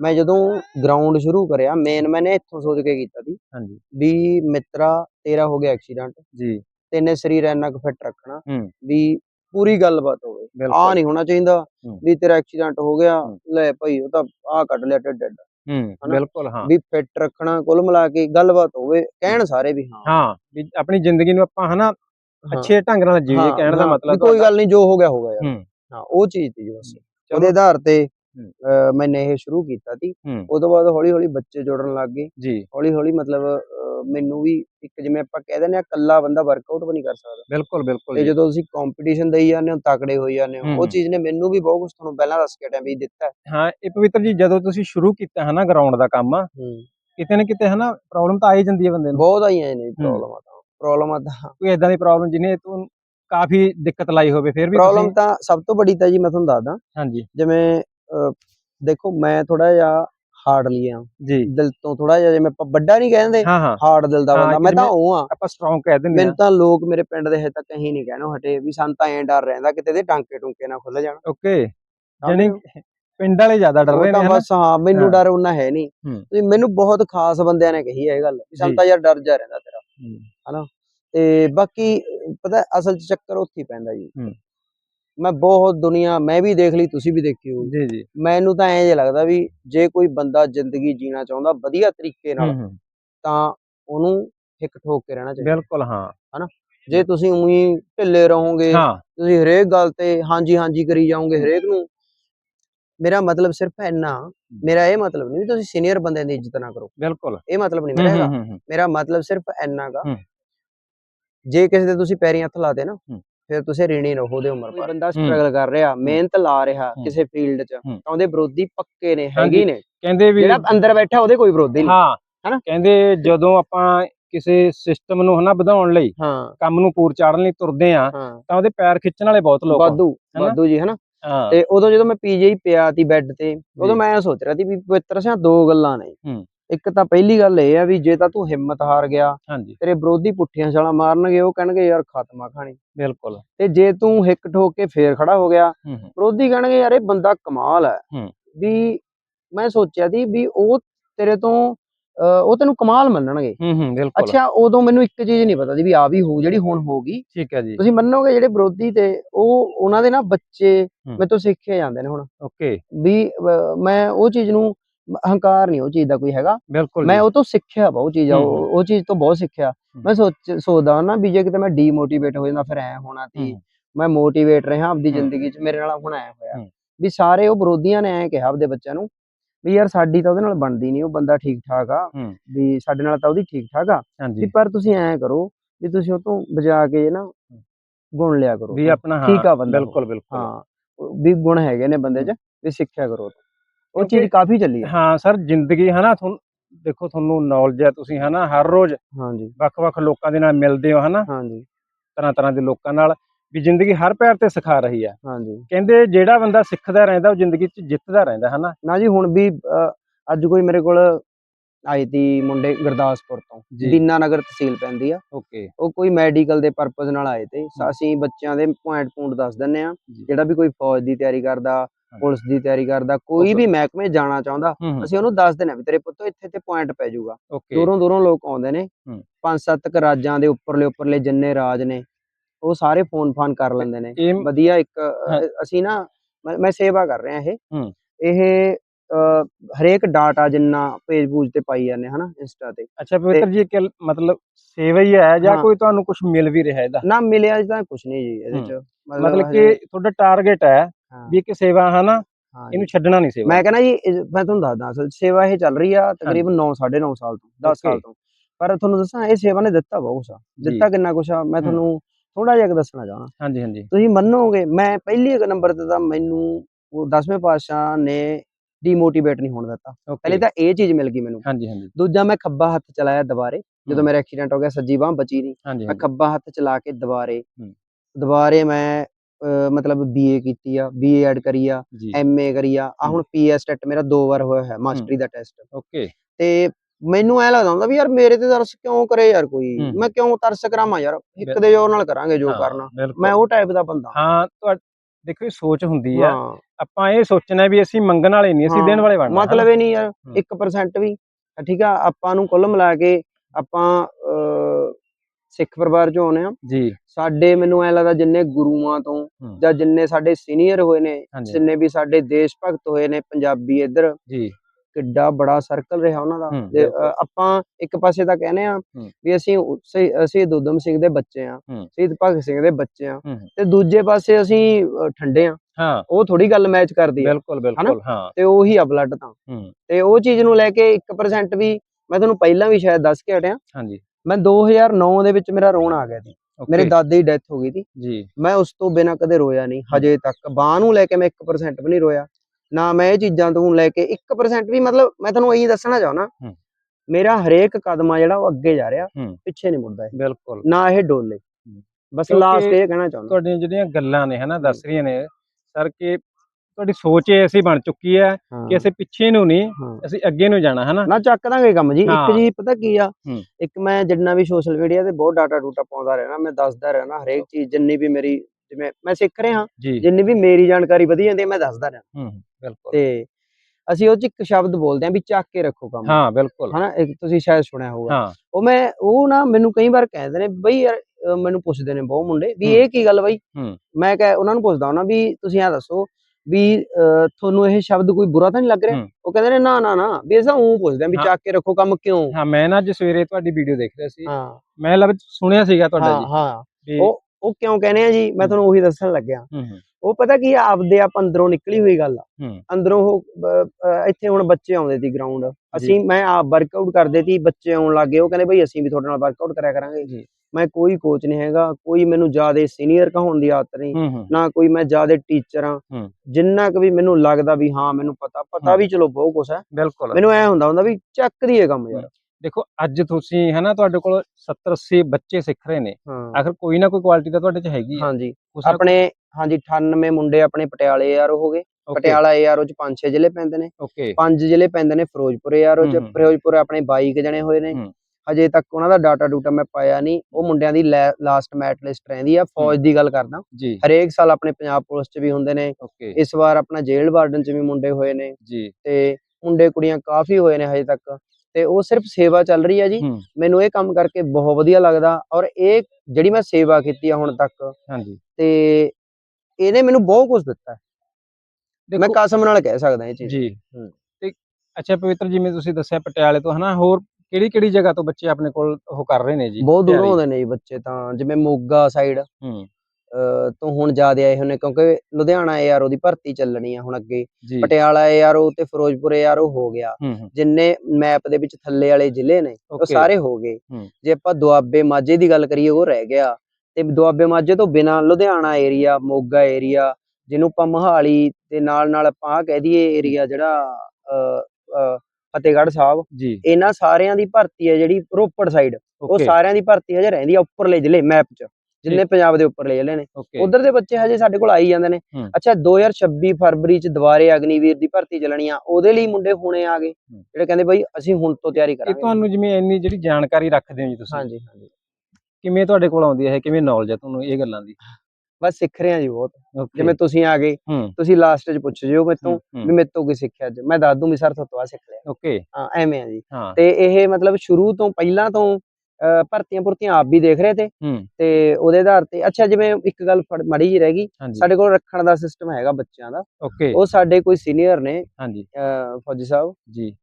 ਮੈਂ ਜਦੋਂ ਗਰਾਊਂਡ ਸ਼ੁਰੂ ਕਰਿਆ ਮੇਨ ਮੈਨੇ ਇੱਥੋਂ ਸੋਚ ਕੇ ਕੀਤਾ ਸੀ ਹਾਂਜੀ। ਵੀ ਮਿੱਤਰਾ ਤੇਰਾ ਹੋ ਗਿਆ ਐਕਸੀਡੈਂਟ ਜੀ। ਤੈਨੇ ਸਰੀਰ ਇੰਨਾ ਕੁ ਫਿੱਟ ਰੱਖਣਾ ਵੀ ਪੂਰੀ ਗੱਲਬਾਤ ਹੋਵੇ। ਆ ਨਹੀਂ ਹੋਣਾ ਚਾਹੀਦਾ। ਵੀ ਤੇਰਾ ਐਕਸੀਡੈਂਟ ਹੋ ਗਿਆ। ਲੈ ਭਾਈ ਉਹ ਤਾਂ ਆ ਕੱਢ ਲਿਆ ਢਿੱਡ ਢਿੱਡ। ਹੂੰ? ਬਿਲਕੁਲ ਹਾਂ। ਵੀ ਫਿੱਟ ਰੱਖਣਾ ਕੁੱਲ ਮਿਲਾ ਕੇ ਗੱਲਬਾਤ ਹੋਵੇ ਕਹਿਣ ਸਾਰੇ ਵੀ ਹਾਂ। ਹਾਂ ਵੀ ਆਪਣੀ ਜ਼ਿੰਦਗੀ ਨੂੰ ਆਪਾਂ ਹਨਾ। ਅੱਛੇ ਢੰਗ ਨਾਲ ਜੀਵੇ ਕਹਿਣ ਦਾ ਮਤਲਬ ਕੋਈ ਗੱਲ ਨਹੀਂ ਜੋ ਹੋ ਗਿਆ ਹੋ ਗਿਆ ਯਾਰ। ਹੂੰ। ਉਹ ਚੀਜ਼ ਸੀ ਬਸ। ਉਹਦੇ ਆਧਾਰ ਤੇ ਹੂੰ। ਮੈਨੇ ਇਹ ਸ਼ੁਰੂ ਕੀਤਾ ਸੀ। ਹੂੰ। ਉਸ ਤੋਂ ਬਾਅਦ ਹੌਲੀ ਹੌਲੀ ਬੱਚੇ ਜੁੜਨ ਲੱਗ ਗਏ। ਜੀ। ਹੌਲੀ ਹੌਲੀ ਮਤਲਬ ਮੈਨੂੰ ਵੀ ਇੱਕ ਜਿਵੇਂ ਆਪਾਂ ਕਹਿ ਦਿੰਦੇ ਆ ਇਕੱਲਾ ਬੰਦਾ ਵਰਕਆਊਟ ਵੀ ਨਹੀਂ ਕਰ ਸਕਦਾ। ਬਿਲਕੁਲ ਬਿਲਕੁਲ ਤੇ ਜੀ। ਜਦੋਂ ਤੁਸੀਂ ਕੰਪੀਟੀਸ਼ਨ ਦੇਈ ਜਾਂਦੇ ਹੋ ਤਕੜੇ ਹੋਈ ਜਾਂਦੇ ਹੋ ਹੂੰ, ਉਹ ਹੂੰ। ਚੀਜ਼ ਨੇ ਮੈਨੂੰ ਵੀ ਬਹੁਤ ਕੁਝ ਤੁਹਾਨੂੰ ਪਹਿਲਾਂ ਦੱਸ ਕੇ ਟਾਈਮ ਵੀ ਦਿੱਤਾ। ਹੈ। ਹਾਂ ਇਹ ਪਵਿੱਤਰ ਜੀ ਜਦੋਂ ਤੁਸੀਂ ਸ਼ੁਰੂ ਕੀਤਾ ਹਨਾ ਗਰਾਊਂਡ ਦਾ ਕੰਮ ਕਿਤੇ ਨਾ ਕਿਤੇ ਹਨਾ ਪ੍ਰੋਬਲਮ ਤਾਂ ਆ ਹੀ ਜਾਂਦੀ ਹੈ ਬੰਦੇ ਨੂੰ। ਬਹੁਤ ਆਈਆਂ ਨੇ ਪ੍ਰੋਬਲਮਾਂ ਤਾਂ। ਪ੍ਰੋਬਲਮਾਂ ਤਾਂ। ਕੋਈ ਇਦਾਂ ਦੀ ਪ੍ਰੋਬਲਮ ਜਿਹਨੇ ਤੁਹਾਨੂੰ ਕਾਫੀ ਦਿੱਕਤ ਲਾਈ ਹੋਵੇ ਫਿਰ ਵੀ ਪ੍ਰੋਬਲਮ ਤਾਂ ਸਭ ਤੋਂ ਵੱਡੀ ਤਾਂ ਜੀ ਮੈਂ ਤੁਹਾਨੂੰ ਦੱਸਦਾ। ਹਾਂਜੀ। ਜਿਵੇਂ ਦੇਖੋ ਮੈਂ ਥੋੜਾ ਜਿਹਾ ਹਾਰਡ ਲਿਆ ਜੀ। ਦਿਲ ਤੋਂ ਥੋੜਾ ਜਿਹਾ ਜਿਵੇਂ ਆਪਾਂ ਵੱਡਾ ਨਹੀਂ ਕਹਿੰਦੇ ਹਾਰਡ ਦਿਲ ਦਾ ਬੰਦਾ ਮੈਂ ਤਾਂ ਉਹ ਆ ਆਪਾਂ ਸਟਰੋਂਗ ਕਹਿ ਦਿੰਦੇ ਮੈਨੂੰ ਤਾਂ ਲੋਕ ਮੇਰੇ ਪਿੰਡ ਦੇ ਹਜੇ ਤੱਕ ਕਹੀਂ ਨਹੀਂ ਕਹਿਣੋ ਹਟੇ ਵੀ ਸਾਨੂੰ ਤਾਂ ਐਂ ਡਰ ਰਹਿੰਦਾ ਕਿਤੇ ਦੇ ਟਾਂਕੇ ਟੁੰਕੇ ਨਾ ਖੁੱਲ ਜਾਣ। ਓਕੇ। ਜਾਨੀ ਪਿੰਡ ਵਾਲੇ ਜ਼ਿਆਦਾ ਡਰ ਰਹੇ ਨੇ ਤਾਂ ਹਨਾ? ਬਸ ਹਾਂ ਮੈਨੂੰ। ਡਰ ਉਹਨਾਂ ਹੈ ਨਹੀਂ। ਤੇ ਮੈਨੂੰ ਬਹੁਤ ਖਾਸ ਬੰਦਿਆਂ ਨੇ ਕਹੀ ਹੈ ਇਹ ਗੱਲ ਵੀ ਸਾਨੂੰ। ਤਾਂ ਯਾਰ ਡਰ ਜਾ ਰਹਿੰਦਾ ਤੇਰਾ ਹੂੰ, ਤੇ ਬਾਕੀ ਪਤਾ ਅਸਲ ਚ ਚੱਕਰ ਉੱਥੇ ਪੈਂਦਾ ਜੀ। ਮੈਂ ਬਹੁਤ ਦੁਨੀਆ ਮੈਂ ਵੀ ਦੇਖ ਲਈ ਤੁਸੀਂ ਵੀ ਦੇਖੀ ਹੋਊ ਜੀ ਜੀ। ਮੈਨੂੰ ਤਾਂ ਐਂ ਲੱਗਦਾ ਵੀ ਜੇ ਕੋਈ ਬੰਦਾ ਜ਼ਿੰਦਗੀ ਜੀਣਾ ਚਾਹੁੰਦਾ ਵਧੀਆ ਤਰੀਕੇ ਨਾਲ ਹੂੰ, ਹੂੰ, ਤਾਂ ਉਹਨੂੰ ਹਿੱਕ ਠੋਕ ਕੇ ਰਹਿਣਾ ਚਾਹੀਦਾ। ਬਿਲਕੁਲ ਹਾਂ। ਜੇ ਤੁਸੀਂ ਉਹੀ ਢਿੱਲੇ ਰਹੋਗੇ ਹਾਂ। ਤੁਸੀਂ ਹਰੇਕ ਗੱਲ ਤੇ ਹਾਂਜੀ ਹਾਂਜੀ ਕਰੀ ਜਾਓਗੇ ਹਰੇਕ ਨੂੰ ਮੇਰਾ ਮਤਲਬ ਸਿਰਫ ਇੰਨਾ ਮੇਰਾ ਇਹ ਮਤਲਬ ਨਹੀਂ ਵੀ ਤੁਸੀਂ ਸੀਨੀਅਰ ਬੰਦੇ ਦੀ ਇੱਜ਼ਤ ਨਾ ਕਰੋ। ਬਿਲਕੁਲ। ਇਹ ਮਤਲਬ ਨਹੀਂ ਹੂੰ, ਮੇਰਾ ਹੂੰ, ਹੂੰ, ਹੂੰ, ਮੇਰਾ ਮਤਲਬ ਸਿਰਫ ਇੰਨਾ ਹੂੰ। ਜੇ ਕਿਸੇ ਦੇ ਤੁਸੀਂ ਪੈਰੀਂ ਹੱਥ ਲਾਦੇ ਨਾ ਹੂੰ। ਫਿਰ ਤੁਸੀਂ ਰੀਣੀ ਰਹੋ ਦੇ ਉਮਰ ਪਰ ਬੰਦਾ। ਸਟਰਗਲ ਕਰ ਰਿਹਾ ਮਿਹਨਤ ਲਾ ਰਿਹਾ। ਕਿਸੇ ਫੀਲਡ 'ਚ। ਤਾਂ ਉਹਦੇ ਵਿਰੋਧੀ ਪੱਕੇ ਨੇ। ਹੈਗੇ ਨੇ ਕਹਿੰਦੇ ਵੀ ਜਿਹੜਾ ਅੰਦਰ ਬੈਠਾ ਉਹਦੇ ਕੋਈ ਵਿਰੋਧੀ ਨਹੀਂ ਹਾਂ ਹਨਾ? ਕਹਿੰਦੇ ਜਦੋਂ ਆਪਾਂ ਕਿਸੇ ਸਿਸਟਮ ਨੂੰ ਹਨਾ ਵਧਾਉਣ ਲਈ ਕੰਮ ਨੂੰ ਪੂਰ ਚਾੜਨ ਲਈ ਤੁਰਦੇ ਆ ਤਾਂ ਉਹਦੇ ਪੈਰ ਖਿੱਚਣ ਵਾਲੇ ਬਹੁਤ ਲੋਕ ਹਨਾ? ਵਾਧੂ ਜੀ ਹਨਾ ਤੇ ਉਦੋਂ ਜਦੋਂ ਮੈਂ ਪੀਜੀਆਈ ਪਿਆ ਤੀ ਬੈੱਡ ਤੇ ਉਦੋਂ। ਮੈਂ ਸੋਚ ਰਿਹਾ ਸੀ ਵੀ ਪਵਿੱਤਰ ਸਿਆ ਦੋ ਗੱਲਾਂ ਨੇ। ਇੱਕ ਤਾਂ ਪਹਿਲੀ ਗੱਲ ਇਹ ਆ ਵੀ ਜੇ ਤਾਂ ਤੂੰ ਹਿੰਮਤ ਹਾਰ ਗਿਆ ਹਾਂਜੀ। ਤੇਰੇ ਵਿਰੋਧੀ ਪੁੱਠੀਆਂ ਛਾਲਾਂ ਮਾਰਨਗੇ ਉਹ ਕਹਿਣਗੇ ਯਾਰ ਖਾਤਮਾ ਖਾਣੀ। ਬਿਲਕੁਲ। ਤੇ ਜੇ ਤੂੰ ਹਿੱਕ ਠੋਕ ਕੇ ਫੇਰ ਖੜਾ ਹੋ ਗਿਆ ਵਿਰੋਧੀ ਕਹਿਣਗੇ ਯਾਰ ਇਹ ਬੰਦਾ ਕਮਾਲ ਹੈ। ਵੀ ਮੈਂ ਸੋਚਿਆ ਸੀ ਵੀ ਉਹ ਤੇਰੇ ਤੋਂ ਉਹ ਤੈਨੂੰ ਕਮਾਲ ਮੰਨਣਗੇ। ਹੂੰ ਹੂੰ ਬਿਲਕੁਲ। ਅੱਛਾ ਉਦੋਂ ਮੈਨੂੰ ਇੱਕ ਚੀਜ਼ ਨਹੀਂ ਪਤਾ ਸੀ ਵੀ ਆ ਵੀ ਹੋ ਜਿਹੜੀ ਹੁਣ ਹੋ ਗਈ ਠੀਕ ਹੈ ਜੀ। ਤੁਸੀਂ ਮੰਨੋਗੇ ਜਿਹੜੇ ਵਿਰੋਧੀ ਤੇ ਉਹ ਉਹਨਾਂ ਦੇ ਨਾ ਬੱਚੇ ਮੇਰੇ ਤੋਂ ਸਿੱਖੇ ਜਾਂਦੇ ਨੇ ਹੁਣ। ਓਕੇ। ਵੀ ਮੈਂ ਉਹ ਚੀਜ਼ ਨੂੰ ਹੰਕਾਰ ਨਹੀਂ ਉਹ ਚੀਜ਼ ਦਾ ਕੋਈ ਹੈਗਾ। ਬਿਲਕੁਲ ਮੈਂ ਉਹ ਤੋਂ ਸਿੱਖਿਆ ਬਹੁਤ ਚੀਜ਼ ਆ ਉਹ ਚੀਜ਼ ਤੋਂ ਬਹੁਤ ਸਿੱਖਿਆ। ਮੈਂ ਸੋਚ ਸੋਚਦਾ ਨਾ ਵੀ ਜੇ ਕਿਤੇ ਮੈਂ ਡੀਮੋਟੀਵੇਟ ਹੋ ਜਾਂਦਾ ਫਿਰ ਐ ਹੋਣਾ ਸੀ। ਮੈਂ ਮੋਟੀਵੇਟ ਰਿਹਾ ਆਪਦੀ। ਜ਼ਿੰਦਗੀ 'ਚ ਮੇਰੇ ਨਾਲ ਹੁਣ ਐ ਹੋਇਆ। ਵੀ ਸਾਰੇ ਉਹ ਵਿਰੋਧੀਆਂ ਨੇ ਐ ਕਿਹਾ ਆਪਦੇ ਬੱਚਿਆਂ ਨੂੰ ਵੀ ਯਾਰ ਸਾਡੀ ਤਾਂ ਉਹਦੇ ਨਾਲ ਬਣਦੀ ਨਹੀਂ ਉਹ ਬੰਦਾ ਠੀਕ ਠਾਕ ਆ। ਵੀ ਸਾਡੇ ਨਾਲ ਤਾਂ ਉਹਦੀ ਠੀਕ ਠਾਕ ਆ। ਵੀ ਪਰ ਤੁਸੀਂ ਐ ਕਰੋ ਵੀ ਤੁਸੀਂ ਉਹ ਤੋਂ ਬਚਾ ਕੇ ਨਾ ਗੁਣ ਲਿਆ ਕਰੋ। ਵੀ ਆਪਣਾ ਹਾਂ ਠੀਕ ਆ ਬੰਦਾ। ਬਿਲਕੁਲ ਬਿਲਕੁਲ। ਹਾਂ। ਵੀ ਗੁਣ ਹੈਗੇ ਨੇ ਬੰਦੇ 'ਚ ਵੀ ਸਿੱਖਿਆ ਕਰੋ ਉਹ ਚੀਜ਼ ਕਾਫੀ ਚੱਲੀ ਆ ਹਾਂ ਸਰ ਜ਼ਿੰਦਗੀ ਹਨਾ ਤੁਹਾਨੂੰ ਦੇਖੋ ਤੁਹਾਨੂੰ ਨੌਲੇਜ ਹੈ ਤੁਸੀਂ ਹਨਾ ਹਰ ਰੋਜ਼ ਹਾਂਜੀ। ਵੱਖ-ਵੱਖ ਲੋਕਾਂ ਦੇ ਨਾਲ ਮਿਲਦੇ ਹੋ ਹਨਾ? ਹਾਂਜੀ। ਤਰ੍ਹਾਂ ਤਰ੍ਹਾਂ ਦੇ ਲੋਕਾਂ ਨਾਲ ਵੀ ਜ਼ਿੰਦਗੀ ਹਰ ਪੈਰ ਤੇ ਸਿਖਾ ਰਹੀ ਆ ਹਾਂਜੀ। ਕਹਿੰਦੇ ਜਿਹੜਾ ਬੰਦਾ ਸਿੱਖਦਾ ਰਹਿੰਦਾ ਉਹ ਜ਼ਿੰਦਗੀ 'ਚ ਜਿੱਤਦਾ ਰਹਿੰਦਾ ਹਨਾ? ਨਾ ਜੀ ਹੁਣ ਵੀ ਅੱਜ ਕੋਈ ਮੇਰੇ ਕੋਲ ਆਈ ਤੀ ਮੁੰਡੇ ਗੁਰਦਾਸਪੁਰ ਤੋਂ ਜੀ। ਦੀਨਾਨਗਰ ਤਹਿਸੀਲ ਪੈਂਦੀ ਆ। ਓਕੇ। ਉਹ ਕੋਈ ਮੈਡੀਕਲ ਦੇ ਪਰਪਸ ਨਾਲ ਆਏ ਤੇ। ਅਸੀਂ ਬੱਚਿਆਂ ਦੇ ਪੁਆਇੰਟ ਪੁਆਇੰਟ ਦੱਸ ਦਿੰਨੇ ਆ। ਜਿਹੜਾ ਵੀ ਕੋਈ ਫੌਜ ਦੀ ਤਿਆਰੀ ਕਰਦਾ ਪੁਲਿਸ ਦੀ ਤਿਆਰੀ ਕਰਦਾ ਕੋਈ ਵੀ ਮਹਿਕਮੇ ਜਾਣਾ ਚਾਹੁੰਦਾ ਅਸੀਂ ਉਹਨੂੰ ਦੱਸ ਦਿੰਨੇ ਆ ਵੀ ਤੇਰੇ ਪੁੱਤ ਇੱਥੇ ਤੇ ਪੁਆਇੰਟ ਪੈ ਜਾਊਗਾ। ਦੂਰੋਂ ਦੂਰੋਂ ਲੋਕ ਆਉਂਦੇ ਨੇ। ਪੰਜ ਸੱਤ ਕ ਰਾਜਾਂ ਦੇ ਉੱਪਰਲੇ ਉੱਪਰਲੇ ਜਿੰਨੇ ਰਾਜ ਨੇ ਉਹ ਸਾਰੇ ਫੋਨ ਫਾਨ ਕਰ ਲੈਂਦੇ ਨੇ। ਵਧੀਆ ਇੱਕ। ਅਸੀਂ ਨਾ ਮੈਂ- ਸੇਵਾ ਕਰ ਰਿਹਾ ਇਹ। ਇਹ ਹਰੇਕ ਡਾਟਾ ਜਿੰਨਾ ਪੇਜ ਪੂਜ ਤੇ ਪਾਈ ਜਾਂਦੇ ਹਨਾ ਇੰਸਟਾ ਤੇ। ਅੱਛਾ ਪਵਿੱਤਰ ਜੀ ਕਿ ਮਤਲਬ ਸੇਵਾ ਹੀ ਹੈ ਜਾਂ। ਕੋਈ ਤੁਹਾਨੂੰ ਕੁਝ ਮਿਲ ਵੀ ਰਿਹਾ ਇਹਦਾ? ਨਾ ਮਿਲਿਆ ਤਾਂ ਕੁਝ ਨਹੀਂ ਜੀ ਇਹਦੇ ਚ। ਮਤਲਬ ਕਿ ਤੁਹਾਡਾ ਟਾਰਗੇਟ ਹਾਂ, ਵੀ ਇੱਕ ਸੇਵਾ ਹਨਾ? ਇਹਨੂੰ ਛੱਡਣਾ ਨਹੀਂ ਸੇਵਾ। ਮੈਂ ਕਹਿੰਦਾ ਜੀ ਮੈਂ ਤੁਹਾਨੂੰ ਦੱਸਦਾ ਅਸਲ ਸੇਵਾ ਇਹ ਚੱਲ ਰਹੀ ਆ ਤਕਰੀਬਨ 9 9.5 ਸਾਲ ਤੋਂ 10 ਸਾਲ. ਤੋਂ। ਪਰ ਤੁਹਾਨੂੰ ਦੱਸਾਂ ਇਹ ਸੇਵਾ ਨੇ ਦਿੱਤਾ ਬਹੁਤ ਕੁਛ। ਦਿੱਤਾ ਕਿੰਨਾ ਕੁਛ ਆ ਮੈਂ। ਤੁਹਾਨੂੰ ਥੋੜਾ ਜਿਹਾ ਦੱਸਣਾ ਚਾਹਣਾ ਹਾਂਜੀ ਹਾਂਜੀ। ਤੁਸੀਂ ਮੰਨੋਗੇ ਮੈਂ ਪਹਿਲੀ ਇੱਕ ਨੰਬਰ ਤੇ ਤਾਂ ਮੈਨੂੰ ਉਹ 10ਵੇਂ ਪਾਤਸ਼ਾਹ ਨੇ ਡੀਮੋਟੀਵੇਟ ਨਹੀਂ ਹੋਣ ਦਿੱਤਾ। ਪਹਿਲੇ ਤਾਂ ਇਹ ਚੀਜ਼ ਮਿਲ ਗਈ ਮੈਨੂੰ। ਹਾਂਜੀ ਹਾਂਜੀ। ਦੂਜਾ ਮੈਂ ਖੱਬਾ ਹੱਥ ਚਲਾਇਆ ਦੁਬਾਰੇ। ਜਦੋਂ। ਮੇਰਾ ਐਕਸੀਡੈਂਟ ਹੋ ਗਿਆ ਸੱਜੀ ਬਾਹ ਬਚੀ ਨਹੀਂ। ਮੈਂ ਖੱਬਾ ਹੱਥ ਚਲਾ ਕੇ ਦੁਬਾਰੇ। ਦੁਬਾਰੇ ਮੈਂ ਮਤਲਬ ਬੀਏ ਕੀਤੀ ਆ ਬੀਏ ਐਡ ਕਰੀ ਆ ਜੀ। ਐਮਏ ਕਰੀ ਆ। ਆ ਹੁਣ ਪੀਐਸ ਟੈਟ ਮੇਰਾ ਦੋ ਵਾਰ ਹੋਇਆ ਹੈ ਮਾਸਟਰੀ ਦਾ ਟੈਸਟ ਓਕੇ। ਤੇ ਮੈਨੂੰ ਐ ਲੱਗਦਾ ਹੁੰਦਾ ਵੀ ਯਾਰ ਮੇਰੇ ਤੇ ਤਰਸ ਕਿਉਂ ਕਰੇ ਯਾਰ ਕੋਈ। ਮੈਂ ਕਿਉਂ ਤਰਸ ਕਰਾਵਾਂ ਯਾਰ? ਇੱਕ ਦੇ ਜੋਰ ਨਾਲ ਕਰਾਂਗੇ ਜੋ ਕਰਨਾ। ਮੈਂ ਉਹ ਟਾਈਪ ਦਾ ਬੰਦਾ। ਹਾਂ ਤੁਹਾ ਦੇਖੋ ਇਹ ਸੋਚ ਹੁੰਦੀ ਆ। ਆਪਾਂ ਇਹ ਸੋਚਣਾ ਵੀ ਅਸੀਂ ਮੰਗਣ ਵਾਲੇ ਨਹੀਂ ਅਸੀਂ ਦੇਣ ਵਾਲੇ ਬਣਨਾ ਮਤਲਬ ਇਹ ਨਹੀਂ ਯਾਰ ਹੂੰ। 1% ਵੀ। ਠੀਕ ਆ ਆਪਾਂ ਨੂੰ ਕੁੱਲ ਮਿਲਾ ਕੇ ਆਪਾਂ ਸਿੱਖ ਪਰਿਵਾਰ ਚੋਂ ਆਉਨੇ ਆ ਜੀ। ਸਾਡੇ ਮੈਨੂੰ ਐ ਲੱਗਦਾ ਜਿੰਨੇ ਗੁਰੂਆਂ ਤੋਂ ਹੂੰ। ਜਾਂ ਜਿੰਨੇ ਸਾਡੇ ਸੀਨੀਅਰ ਹੋਏ ਨੇ ਜਿੰਨੇ ਵੀ ਸਾਡੇ ਦੇਸ਼ ਭਗਤ ਹੋਏ ਨੇ ਪੰਜਾਬੀ ਇੱਧਰ। ਜੀ। ਕਿੱਡਾ ਬੜਾ ਸਰਕਲ ਰਿਹਾ ਉਹਨਾਂ ਦਾ। ਹੂੰ, ਤੇ। ਆਪਾਂ ਇੱਕ ਪਾਸੇ ਤਾਂ ਕਹਿੰਦੇ ਆ ਹੂੰ। ਵੀ ਅਸੀਂ ਸ਼ਹੀਦ ਊਧਮ ਸਿੰਘ ਦੇ ਬੱਚੇ ਆ ਹੂੰ। ਸ਼ਹੀਦ ਭਗਤ ਸਿੰਘ ਦੇ ਬੱਚੇ ਆ ਹੂੰ। ਤੇ ਦੂਜੇ ਪਾਸੇ ਅਸੀਂ ਠੰਡੇ ਆ ਹਾਂ। ਉਹ ਥੋੜੀ ਗੱਲ ਮੈਚ ਕਰਦੀ ਆ। ਬਿਲਕੁਲ ਬਿਲਕੁਲ ਹਾਂ। ਤੇ ਉਹੀ ਆ ਬਲੱਡ ਤਾਂ। ਹੂੰ। ਤੇ ਉਹ ਚੀਜ਼ ਨੂੰ ਲੈ ਕੇ 1% ਵੀ ਮੈਂ ਤੁਹਾਨੂੰ ਪਹਿਲਾਂ ਵੀ ਸ਼ਾਇਦ ਦੱਸ ਕੇ ਹਟਿਆ। ਹਾਂਜੀ। ਮੈਂ 2009 ਦੇ ਵਿੱਚ ਮੇਰਾ ਰੋਣ ਆ ਗਿਆ ਸੀ। ਮੇਰੇ ਦਾਦੇ ਦੀ ਡੈਥ ਹੋ ਗਈ ਸੀ। ਜੀ। ਮੈਂ ਉਸ ਤੋਂ ਬਿਨਾ ਕਦੇ ਰੋਇਆ ਨਹੀਂ ਹਜੇ ਤੱਕ। ਬਾਹ ਨੂੰ ਲੈ ਕੇ ਮੈਂ 1% ਵੀ ਨਹੀਂ ਰੋਇਆ। ਨਾ ਮੈਂ ਇਹ ਚੀਜ਼ਾਂ ਤੋਂ ਲੈ ਕੇ 1% ਵੀ ਮਤਲਬ ਮੈਂ ਤੁਹਾਨੂੰ ਇਹੀ ਦੱਸਣਾ ਚਾਹਣਾ ਹੂੰ। ਮੇਰਾ ਹਰੇਕ ਕਦਮ ਆ ਜਿਹੜਾ ਉਹ ਅੱਗੇ ਜਾ ਰਿਹਾ। ਪਿੱਛੇ ਨਹੀਂ ਮੁੜਦਾ ਇਹ। ਬਿਲਕੁਲ। ਨਾ ਇਹ ਡੋਲੇ। ਬਸ ਲਾਸਟ ਇਹ ਕਹਿਣਾ ਚਾਹੁੰਦਾ। ਤੁਹਾਡੀਆਂ ਜਿਹੜੀਆਂ ਗੱਲਾਂ ਨੇ ਹਨਾ ਦੱਸ ਰਹੀਆਂ ਨੇ ਸਰ ਕਿ ਤੁਹਾਡੀ ਸੋਚ ਇਹ ਐਸੀ ਬਣ ਚੁੱਕੀ ਹੈ ਹਾਂ, ਕਿ ਅਸੀਂ ਪਿੱਛੇ ਨੂੰ ਨਹੀਂ ਹਾਂ। ਅਸੀਂ ਅੱਗੇ ਨੂੰ ਜਾਣਾ ਹਨਾ? ਨਾ ਚੱਕ ਦਾਂਗੇ ਕੰਮ ਜੀ। ਹਾਂ। ਇੱਕ ਜੀ ਪਤਾ ਕੀ ਆ? ਹੂੰ। ਇੱਕ ਮੈਂ ਜਿੰਨਾ ਵੀ ਸੋਸ਼ਲ ਮੀਡੀਆ ਤੇ ਬਹੁਤ ਡਾਟਾ ਡੂਟਾ ਪਾਉਂਦਾ ਰਹਿਣਾ ਮੈਂ ਦੱਸਦਾ ਰਹਿਣਾ ਹਰੇਕ ਚੀਜ਼ ਜਿੰਨੀ ਵੀ ਮੇਰੀ ਜਿਵੇਂ ਮੈਂ ਸਿੱਖ ਰਿਹਾ ਜਿੰਨੀ ਵੀ ਮੇਰੀ ਜਾਣਕਾਰੀ ਵਧੀ ਜਾਂਦੀ ਹੈ, ਮੈਂ ਦੱਸਦਾ ਰਹਿਣਾ। ਹੂੰ ਬਿਲਕੁਲ। ਤੇ ਅਸੀਂ ਉਹ ਚ ਇੱਕ ਸ਼ਬਦ ਬੋਲਦੇ ਆਂ ਵੀ ਚੱਕ ਕੇ ਰੱਖੋ ਕੰਮ। ਹਾਂ ਬਿਲਕੁਲ। ਹਨਾ ਇੱਕ ਤੁਸੀਂ ਸ਼ਾਇਦ ਸੁਣਿਆ ਹੋਊਗਾ। ਹਾਂ। ਉਹ ਮੈਂ ਉਹ ਨਾ ਮੈਨੂੰ ਕਈ ਵਾਰ ਕਹਿੰਦੇ ਨੇ ਬਈ ਯਾਰ ਮੈਨੂੰ ਪੁੱਛਦੇ ਨੇ ਬਹੁਤ ਮੁੰਡੇ ਵੀ ਹੂੰ। ਇਹ ਕੀ ਗੱਲ ਬਈ? ਹੂੰ। ਮੈਂ ਕਹ ਉਹਨਾਂ ਨੂੰ ਪੁੱਛਦਾ ਉਹਨਾਂ ਵੀ ਤੁਸੀਂ ਆ ਦੱਸੋ ਵੀ ਤੁਹਾਨੂੰ ਇਹ ਸ਼ਬਦ ਕੋਈ ਬੁਰਾ ਤਾਂ ਨਹੀਂ ਲੱਗ ਰਿਹਾ। ਉਹ ਕਹਿੰਦੇ ਨੇ ਨਾ ਨਾ ਨਾ ਵੀ ਅਸਾਂ ਉਹ ਪੁੱਛਦੇ ਆਂ ਵੀ। ਚੱਕ ਕੇ ਰੱਖੋ ਕੰਮ ਕਿਉਂ? ਹਾਂ ਮੈਂ ਨਾ ਅੱਜ ਸਵੇਰੇ ਤੁਹਾਡੀ ਵੀਡੀਓ ਦੇਖ ਰਿਹਾ ਸੀ। ਹਾਂ। ਮੈਂ ਲੱਭ ਸੁਣਿਆ ਸੀਗਾ ਤੁਹਾਡਾ ਜੀ। ਹਾਂ। ਉਹ ਉਹ ਕਿਉਂ ਕਹਿੰਦੇ ਆ ਜੀ? ਮੈਂ। ਤੁਹਾਨੂੰ ਉਹੀ ਦੱਸਣ ਲੱਗਿਆ। ਉਹ ਪਤਾ ਕੀ ਆ ਆਪਦੇ ਆਪ ਅੰਦਰੋਂ ਨਿਕਲੀ ਹੋਈ ਗੱਲ ਆ। ਅੰਦਰੋਂ ਉਹ ਇੱਥੇ ਹੁਣ ਬੱਚੇ ਆਉਂਦੇ ਸੀ ਗਰਾਊਂਡ ਅਸੀਂ ਮੈਂ ਆਪ ਵਰਕਆਊਟ ਕਰਦੇ ਸੀ ਬੱਚੇ ਆਉਣ ਲੱਗੇ ਉਹ ਕਹਿੰਦੇ ਬਈ ਅਸੀਂ ਵੀ ਤੁਹਾਡੇ ਨਾਲ ਵਰਕਆਊਟ ਕਰਿਆ ਕਰਾਂਗੇ। ਜੀ। ਮੈਂ ਕੋਈ ਕੋਚ ਨਹੀਂ ਹੈਗਾ ਕੋਈ ਮੈਨੂੰ ਜ਼ਿਆਦਾ ਸੀਨੀਅਰ ਕਹਾਉਣ ਦੀ ਆਦਤ ਨਹੀਂ ਹੂੰ ਹੂੰ। ਨਾ ਕੋਈ ਮੈਂ ਜ਼ਿਆਦਾ ਟੀਚਰ ਆ ਹੂੰ। ਜਿੰਨਾ ਕੁ ਵੀ ਮੈਨੂੰ ਲੱਗਦਾ ਵੀ ਹਾਂ ਮੈਨੂੰ ਪਤਾ ਪਤਾ ਹੂੰ। ਵੀ ਚਲੋ ਬਹੁਤ ਕੁਛ ਹੈ। ਬਿਲਕੁਲ। ਮੈਨੂੰ ਐ ਹੁੰਦਾ ਹੁੰਦਾ ਵੀ ਚੱਕ ਦੀਏ ਕੰਮ ਯਾਰ। ਦੇਖੋ ਅੱਜ ਤੁਸੀਂ ਹਨਾ ਤੁਹਾਡੇ ਕੋਲ 70 80 ਬੱਚੇ ਸਿੱਖ ਰਹੇ ਨੇ। ਹਾਂ। ਆਖਰ ਕੋਈ ਨਾ ਕੋਈ ਕੁਆਲਿਟੀ ਤਾਂ ਤੁਹਾਡੇ ਚ ਹੈਗੀ ਹੈ ਹਾਂਜੀ। ਆਪਣੇ ਹਾਂਜੀ 98 ਮੁੰਡੇ ਆਪਣੇ ਪਟਿਆਲੇ ਯਾਰ ਹੋ ਗਏ। ਪਟਿਆਲਾ ਉਹ ਚ 5-6 ਜ਼ਿਲ੍ਹੇ ਪੈਂਦੇ ਨੇ। ਓਕੇ। ਪੰਜ ਜ਼ਿਲ੍ਹੇ ਪੈਂਦੇ ਨੇ ਫਿਰੋਜ਼ਪੁਰ ਯਾਰ ਉਹ ਚ ਹੂੰ, ਹੂੰ। ਫਿਰੋਜ਼ਪੁਰ ਆਪਣੇ 22 ਕੁ ਜਣੇ ਹੋਏ ਨੇ। ਹੂੰ। ਹਜੇ ਤੱਕ ਉਹਨਾਂ ਦਾ ਡਾਟਾ ਡੂਟਾ ਮੈਂ ਪਾਇਆ ਨਹੀਂ। ਉਹ ਮੁੰਡਿਆਂ ਦੀ ਲਾਸਟ ਮੈਟ ਲਿਸਟ ਰਹਿੰਦੀ ਆ। ਫੌਜ ਦੀ ਗੱਲ ਕਰਦਾ। ਜੀ। ਹਰੇਕ ਸਾਲ ਆਪਣੇ ਪੰਜਾਬ ਪੁਲਿਸ ਚ ਵੀ ਹੁੰਦੇ ਨੇ। ਇਸ ਵਾਰ ਆਪਣਾ ਜੇਲ੍ਹ ਵਾਰਡਨ ਚ ਵੀ ਮੁੰਡੇ ਹੋਏ ਨੇ। ਜੀ। ਤੇ ਮੁੰਡੇ ਕੁੜੀਆਂ ਕਾਫੀ ਹੋਏ ਨੇ ਹਜੇ ਤੱਕ। ਤੇ ਉਹ ਸਿਰਫ ਸੇਵਾ ਚੱਲ ਰਹੀ ਆ ਜੀ। ਮੈਨੂੰ ਇਹ ਕੰਮ ਕਰਕੇ ਬਹੁਤ ਵਧੀਆ ਲੱਗਦਾ। ਔਰ ਇਹ ਜਿਹੜੀ ਮੈਂ ਸੇਵਾ ਕੀਤੀ ਆ ਹੁਣ ਤੱਕ ਹਾਂਜੀ। ਤੇ ਇਹਨੇ ਮੈਨੂੰ ਬਹੁਤ ਕੁਝ ਦਿੱਤਾ। ਮੈਂ ਕਸਮ ਨਾਲ ਕਹਿ ਸਕਦਾ ਇਹ ਚੀਜ਼। ਜੀ। ਤੇ ਅੱਛਾ ਪਵਿੱਤਰ ਜਿਵੇਂ ਤੁਸੀਂ ਦੱਸਿਆ ਪਟਿਆਲੇ ਤੋਂ ਹਨਾ ਹੋਰ ਕਿਹੜੀ ਕਿਹੜੀ ਜਗ੍ਹਾ ਤੋਂ ਬੱਚੇ ਆਪਣੇ ਕੋਲ ਉਹ ਕਰ ਰਹੇ ਨੇ ਜੀ? ਬਹੁਤ ਦੂਰੋਂ? ਆਉਂਦੇ ਨੇ ਜੀ ਬੱਚੇ ਤਾਂ ਜਿਵੇਂ ਮੋਗਾ ਸਾਈਡ ਹੂੰ। ਤੋਂ ਹੁਣ ਜ਼ਿਆਦਾ ਆਏ ਨੇ ਕਿਉਂਕਿ ਲੁਧਿਆਣਾ ਯਾਰ ਉਹਦੀ ਭਰਤੀ ਚੱਲਣੀ ਆ ਹੁਣ ਅੱਗੇ। ਪਟਿਆਲਾ ਯਾਰ ਉਹ ਤੇ ਫਿਰੋਜ਼ਪੁਰ ਯਾਰ ਉਹ ਹੋ ਗਿਆ। ਜਿੰਨੇ ਮੈਪ ਦੇ ਵਿੱਚ ਥੱਲੇ ਵਾਲੇ ਜ਼ਿਲ੍ਹੇ ਨੇ ਉਹ. ਸਾਰੇ ਹੋ ਗਏ। ਜੇ ਆਪਾਂ ਦੁਆਬੇ ਮਾਝੇ ਦੀ ਗੱਲ ਕਰੀਏ ਉਹ ਰਹਿ ਗਿਆ। ਤੇ ਦੁਆਬੇ ਮਾਝੇ ਤੋਂ ਬਿਨਾ ਲੁਧਿਆਣਾ ਏਰੀਆ ਮੋਗਾ ਏਰੀਆ ਜਿਹਨੂੰ ਆਪਾਂ ਮੋਹਾਲੀ ਦੇ ਨਾਲ ਨਾਲ ਆਪਾਂ ਕਹਿ ਦਈਏ ਏਰੀਆ ਜਿਹੜਾ ਫਤਿਹਗੜ੍ਹ ਸਾਹਿਬ ਜੀ। ਇਹਨਾਂ ਸਾਰਿਆਂ ਦੀ ਭਰਤੀ ਹੈ ਜਿਹੜੀ ਰੋਪੜ ਸਾਈਡ ਉਹ ਸਾਰਿਆਂ ਦੀ ਭਰਤੀ ਹਜੇ ਰਹਿੰਦੀ ਆ ਉੱਪਰਲੇ ਜ਼ਿਲ੍ਹੇ ਮੈਪ 'ਚ ਜਿੰਨੇ ਪੰਜਾਬ ਦੇ ਉੱਪਰਲੇ ਜ਼ਿਲ੍ਹੇ ਨੇ। ਉਧਰ ਦੇ ਬੱਚੇ ਹਜੇ ਸਾਡੇ ਕੋਲ ਆਈ ਜਾਂਦੇ ਨੇ। ਅੱਛਾ 2026 ਫਰਵਰੀ ਚ ਦੁਬਾਰੇ ਅਗਨੀਵੀਰ ਦੀ ਭਰਤੀ ਚੱਲਣੀ ਆ ਉਹਦੇ ਲਈ ਮੁੰਡੇ ਹੁਣੇ ਆ ਗਏ ਜਿਹੜੇ ਕਹਿੰਦੇ ਬਈ ਅਸੀਂ ਹੁਣ ਤੋਂ ਤਿਆਰੀ ਇਹ ਕਰਾਂਗੇ। ਤੁਹਾਨੂੰ ਜਿਵੇਂ ਇੰਨੀ ਜਿਹੜੀ ਜਾਣਕਾਰੀ ਰੱਖਦੇ ਹੋ ਜੀ ਤੁਸੀਂ? ਹਾਂਜੀ ਹਾਂਜੀ। ਕਿਵੇਂ ਤੁਹਾਡੇ ਕੋਲ ਆਉਂਦੀ ਹੈ ਕਿਵੇਂ ਨੌਲੇਜ ਹੈ ਤੁਹਾਨੂੰ ਇਹ ਗੱਲਾਂ ਦੀ? ਬਸ ਸਿੱਖ ਰਹੇ ਜੀ ਬਹੁਤ। ਜਿਵੇਂ ਤੁਸੀਂ ਆ ਗਏ ਤੁਸੀਂ ਲਾਸਟ ਚ ਪੁੱਛ ਜਿਓ ਹੂੰ, ਵੀ ਮੇਰੇ ਤੋਂ ਕੀ ਸਿੱਖਿਆ ਅੱਜ। ਮੈਂ ਦੱਸ ਦੂੰ ਵੀ ਸਰ ਤੋਂ ਆ ਸਿੱਖ ਲਿਆ। ਓਕੇ ਹਾਂ ਐਵੇਂ ਆ ਜੀ। ਤੇ ਇਹ ਮਤਲਬ ਸ਼ੁਰੂ ਤੋਂ ਪਹਿਲਾਂ ਤੋਂ ਭਰਤੀਆਂ ਭੁਰਤੀਆਂ ਆਪ ਵੀ ਦੇਖ ਰਹੇ ਤੇ। ਤੇ ਉਹਦੇ ਆਧਾਰ ਤੇ ਅੱਛਾ ਜਿਵੇਂ ਇੱਕ ਗੱਲ ਮਾੜੀ ਜੀ ਰਹਿ ਗਈ। ਸਾਡੇ ਕੋਲ ਰੱਖਣ ਦਾ ਸਿਸਟਮ ਹੈਗਾ ਬੱਚਿਆਂ ਦਾ। ਓਕੇ ਉਹ ਸਾਡੇ ਕੋਈ ਸੀਨੀਅਰ ਨੇ ਹਾਂਜੀ। ਫੌਜੀ ਸਾਹਿਬ। ਜੀ।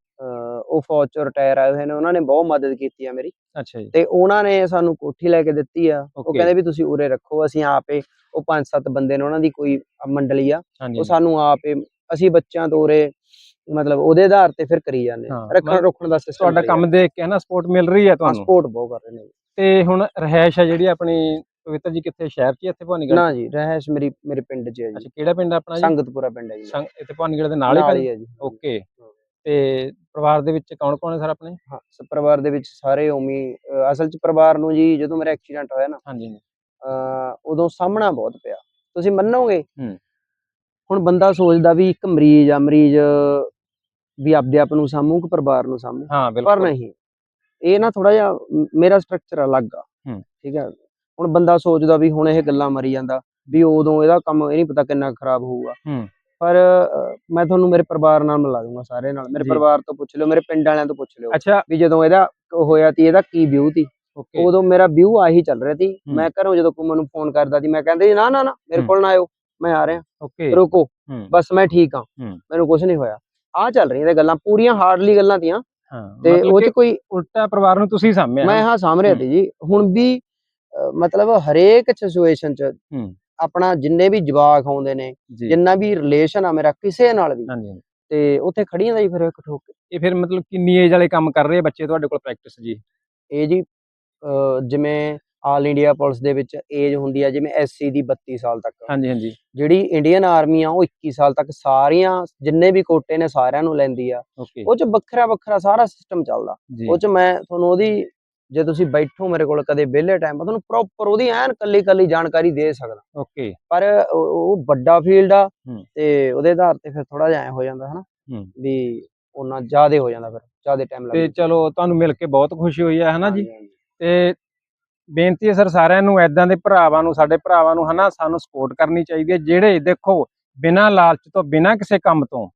ਉਹ ਫੌਜ ਚੋਂ ਰਿਟਾਇਰ ਆਏ ਹੋਏ ਨੇ। ਉਹਨਾਂ ਨੇ ਬਹੁਤ ਮਦਦ ਕੀਤੀ ਆ ਮੇਰੀ। ਅੱਛਾ ਜੀ। ਤੇ ਉਹਨਾਂ ਨੇ ਸਾਨੂੰ ਕੋਠੀ ਲੈ ਕੇ ਦਿੱਤੀ ਆ। ਉਹ. ਕਹਿੰਦੇ ਵੀ ਤੁਸੀਂ ਉਰੇ ਰੱਖੋ ਅਸੀਂ ਆਪੇ ਉਹ ਪੰਜ ਸੱਤ ਬੰਦੇ ਨੇ ਉਹਨਾਂ ਦੀ ਕੋਈ ਮੰਡਲੀ ਆ। ਉਹ ਸਾਨੂੰ ਆਪੇ ਅਸੀਂ ਬੱਚਿਆਂ ਤੋਂ ਮਤਲਬ ਉਹਦੇ ਆਧਾਰ ਤੇ ਫਿਰ ਕਰੀ ਜਾਂਦੇ ਰੱਖਣ ਰੋਕਣ ਦਾ ਸਿਸਟਮ ਤੁਹਾਡਾ ਕੰਮ ਦੇਖ ਕੇ ਨਾ ਸਪੋਰਟ ਮਿਲ ਰਹੀ ਹੈ ਤੁਹਾਨੂੰ? ਸਪੋਰਟ ਬਹੁਤ ਕਰ ਰਹੇ ਨੇ ਤੇ ਹੁਣ ਰਹਿائش ਆ ਜਿਹੜੀ ਆਪਣੀ ਪਵਿੱਤਰ ਜੀ ਕਿੱਥੇ? ਸ਼ਹਿਰ 'ਚ ਇੱਥੇ ਭਾਨੀਗੜ੍ਹ ਨਾ ਜੀ ਰਹਿائش ਮੇਰੀ ਮੇਰੇ ਪਿੰਡ 'ਚ ਹੈ ਜੀ। ਅੱਛਾ ਕਿਹੜਾ ਪਿੰਡ ਆਪਣਾ ਜੀ? ਸੰਗਤਪੁਰਾ ਪਿੰਡ ਹੈ ਜੀ। ਇੱਥੇ ਭਾਨੀਗੜ੍ਹ ਦੇ ਨਾਲ ਹੀ ਹੈ ਜੀ। ਓਕੇ। ਤੇ ਪਰਿਵਾਰ ਦੇ ਵਿੱਚ ਕੌਣ ਕੌਣ ਹੈ ਸਰ ਆਪਣੇ? ਹਾਂ ਪਰਿਵਾਰ ਦੇ ਵਿੱਚ ਸਾਰੇ ਉਮੀ ਅਸਲ 'ਚ ਪਰਿਵਾਰ ਨੂੰ ਜੀ ਜਦੋਂ ਮੇਰਾ ਐਕਸੀਡੈਂਟ ਹੋਇਆ ਨਾ ਹਾਂਜੀ। ਉਦੋਂ ਸਾਹਮਣਾ ਬਹੁਤ ਪਿਆ। ਤੁਸੀਂ ਮੰਨੋਗੇ। ਹੁਣ ਬੰਦਾ ਸੋਚਦਾ ਵੀ ਇੱਕ ਮਰੀਜ਼ ਆ ਮਰੀਜ਼ ਵੀ ਆਪਦੇ ਆਪ ਨੂੰ ਸਾਂਭੂ ਕਿ ਪਰਿਵਾਰ ਨੂੰ ਹਾਂ ਪਰ ਨਹੀਂ ਇਹ ਨਾ ਥੋੜਾ ਜਿਹਾ ਮੇਰਾ ਸਟਰਕਚਰ ਅਲੱਗ ਆ। ਠੀਕ ਹੈ ਹੁਣ ਬੰਦਾ ਸੋਚਦਾ ਵੀ ਹੁਣ ਇਹ ਗੱਲਾਂ ਮਰੀ ਜਾਂਦਾ ਵੀ ਉਦੋਂ ਇਹਦਾ ਕੰਮ ਇਹ ਨਹੀਂ ਪਤਾ ਕਿੰਨਾ ਖਰਾਬ ਹੋਊਗਾ। ਪਰ ਮੈਂ ਤੁਹਾਨੂੰ ਮੇਰੇ ਪਰਿਵਾਰ ਨਾਲ ਮਿਲਾ ਦੂੰਗਾ ਸਾਰੇ ਨਾਲ। ਮੇਰੇ। ਪਰਿਵਾਰ ਤੋਂ ਪੁੱਛ ਲਿਓ ਮੇਰੇ ਪਿੰਡ ਵਾਲਿਆਂ ਤੋਂ ਪੁੱਛ ਲਿਓ ਵੀ ਜਦੋਂ ਇਹਦਾ ਹੋਇਆ ਤੀ ਇਹਦਾ ਕੀ ਵਿਊ ਤੀ? ਉਦੋਂ ਮੇਰਾ ਵਿਊ ਆਹੀ ਚੱਲ ਰਿਹਾ ਸੀ। ਮੈਂ ਘਰੋਂ ਜਦੋਂ ਕੋਈ ਮੈਨੂੰ ਫੋਨ ਕਰਦਾ ਸੀ ਮੈਂ ਕਹਿੰਦਾ ਨਾ ਨਾ ਨਾ ਮੇਰੇ। ਕੋਲ ਨਾ ਆਇਓ ਮੈਂ ਆ ਰਿਹਾ। ਓਕੇ ਰੁਕੋ। ਬਸ ਮੈਂ ਠੀਕ ਹਾਂ। ਮੈਨੂੰ ਕੁਝ ਨਹੀਂ ਹੋਇਆ। ਆ ਚੱਲ ਰਹੀਆਂ ਤੇ ਗੱਲਾਂ ਪੂਰੀਆਂ ਹਾਰਡਲੀ ਗੱਲਾਂ ਤੀਆਂ। ਤੇ ਉਹ ਚ ਕੋਈ ਉਲਟਾ ਪਰਿਵਾਰ ਨੂੰ ਤੁਸੀਂ ਸਾਂਭਿਆ ਮੈਂ ਹਾਂ ਸਾਂਭ ਰਿਹਾ ਹੂੰ। ਸੀ ਜੀ। ਹੁਣ ਵੀ ਮਤਲਬ ਹਰੇਕ ਸਿਚੁਏਸ਼ਨ ਚ ਆਪਣਾ ਜਿੰਨੇ ਵੀ ਜਵਾਕ ਆਉਂਦੇ ਨੇ ਜਿੰਨਾ ਵੀ ਰਿਲੇਸ਼ਨ ਆ ਮੇਰਾ ਕਿਸੇ ਨਾਲ ਵੀ। ਤੇ ਉੱਥੇ ਖੜੀਆਂ ਦਾ ਜੀ ਫਿਰ ਇੱਕ ਠੋਕ। ਇਹ ਫਿਰ ਮਤਲਬ ਕਿੰਨੀ ਏਜ ਵਾਲੇ ਕੰਮ ਕਰ ਰਹੇ ਬੱਚੇ ਤੁਹਾਡੇ ਕੋਲ ਪ੍ਰੈਕਟਿਸ ਜੀ? ਇਹ ਜੀ ਜਿਵੇਂ ਆਲ ਇੰਡੀਆ ਪੁਲਿਸ ਦੇ ਵਿੱਚ ਏਜ ਹੁੰਦੀ ਆ ਜਿਵੇਂ ਐਸਸੀ ਦੀ 32 ਸਾਲ ਤੱਕ। ਹਾਂਜੀ ਹਾਂਜੀ। ਜਿਹੜੀ ਇੰਡੀਅਨ ਆਰਮੀ ਆ ਉਹ 21 ਸਾਲ ਤੱਕ ਸਾਰੀਆਂ ਜਿੰਨੇ ਵੀ ਕੋਟੇ ਨੇ ਸਾਰਿਆਂ ਨੂੰ ਲੈਂਦੀ ਆ। ਉਹ ਚ ਵੱਖਰਾ ਵੱਖਰਾ ਸਾਰਾ ਸਿਸਟਮ ਚੱਲਦਾ। ਉਹ ਚ ਮੈਂ ਤੁਹਾਨੂੰ ਉਹਦੀ ਜੇ ਤੁਸੀਂ ਬੈਠੋ ਮੇਰੇ ਕੋਲ ਕਦੇ ਵਿਹਲੇ ਟਾਈਮ ਤੁਹਾਨੂੰ ਪ੍ਰੋਪਰ ਉਹਦੀ ਐਨ ਕੱਲੀ ਕੱਲੀ ਜਾਣਕਾਰੀ ਦੇ ਸਕਦਾ। ਓਕੇ ਪਰ ਉਹ ਵੱਡਾ ਫੀਲਡ ਆ। ਤੇ ਉਹਦੇ ਆਧਾਰ ਤੇ ਫਿਰ ਥੋੜਾ ਜਿਹਾ ਐ ਹੋ ਜਾਂਦਾ ਹਨਾ। ਵੀ ਉਹਨਾਂ ਜ਼ਿਆਦੇ ਹੋ ਜਾਂਦਾ ਫਿਰ ਜ਼ਿਆਦੇ ਟਾਈਮ ਤੇ ਲੱਗਦਾ। ਚਲੋ ਤੁਹਾਨੂੰ ਮਿਲ ਕੇ ਬਹੁਤ ਖੁਸ਼ੀ ਹੋਈ ਹੈ ਹਨਾ ਜੀ। ਤੇ ਬੇਨਤੀ ਹੈ ਸਰ ਸਾਰਿਆਂ ਨੂੰ ਐਦਾਂ ਦੇ ਭਰਾਵਾਂ ਨੂੰ ਸਾਡੇ ਭਰਾਵਾਂ ਨੂੰ ਹਨਾ ਸਾਨੂੰ ਸਪੋਰਟ ਕਰਨੀ ਚਾਹੀਦੀ ਹੈ। ਜਿਹੜੇ ਦੇਖੋ ਬਿਨਾਂ ਲਾਲਚ ਤੋਂ ਬਿਨਾਂ ਕਿਸੇ ਕੰਮ ਤੋਂ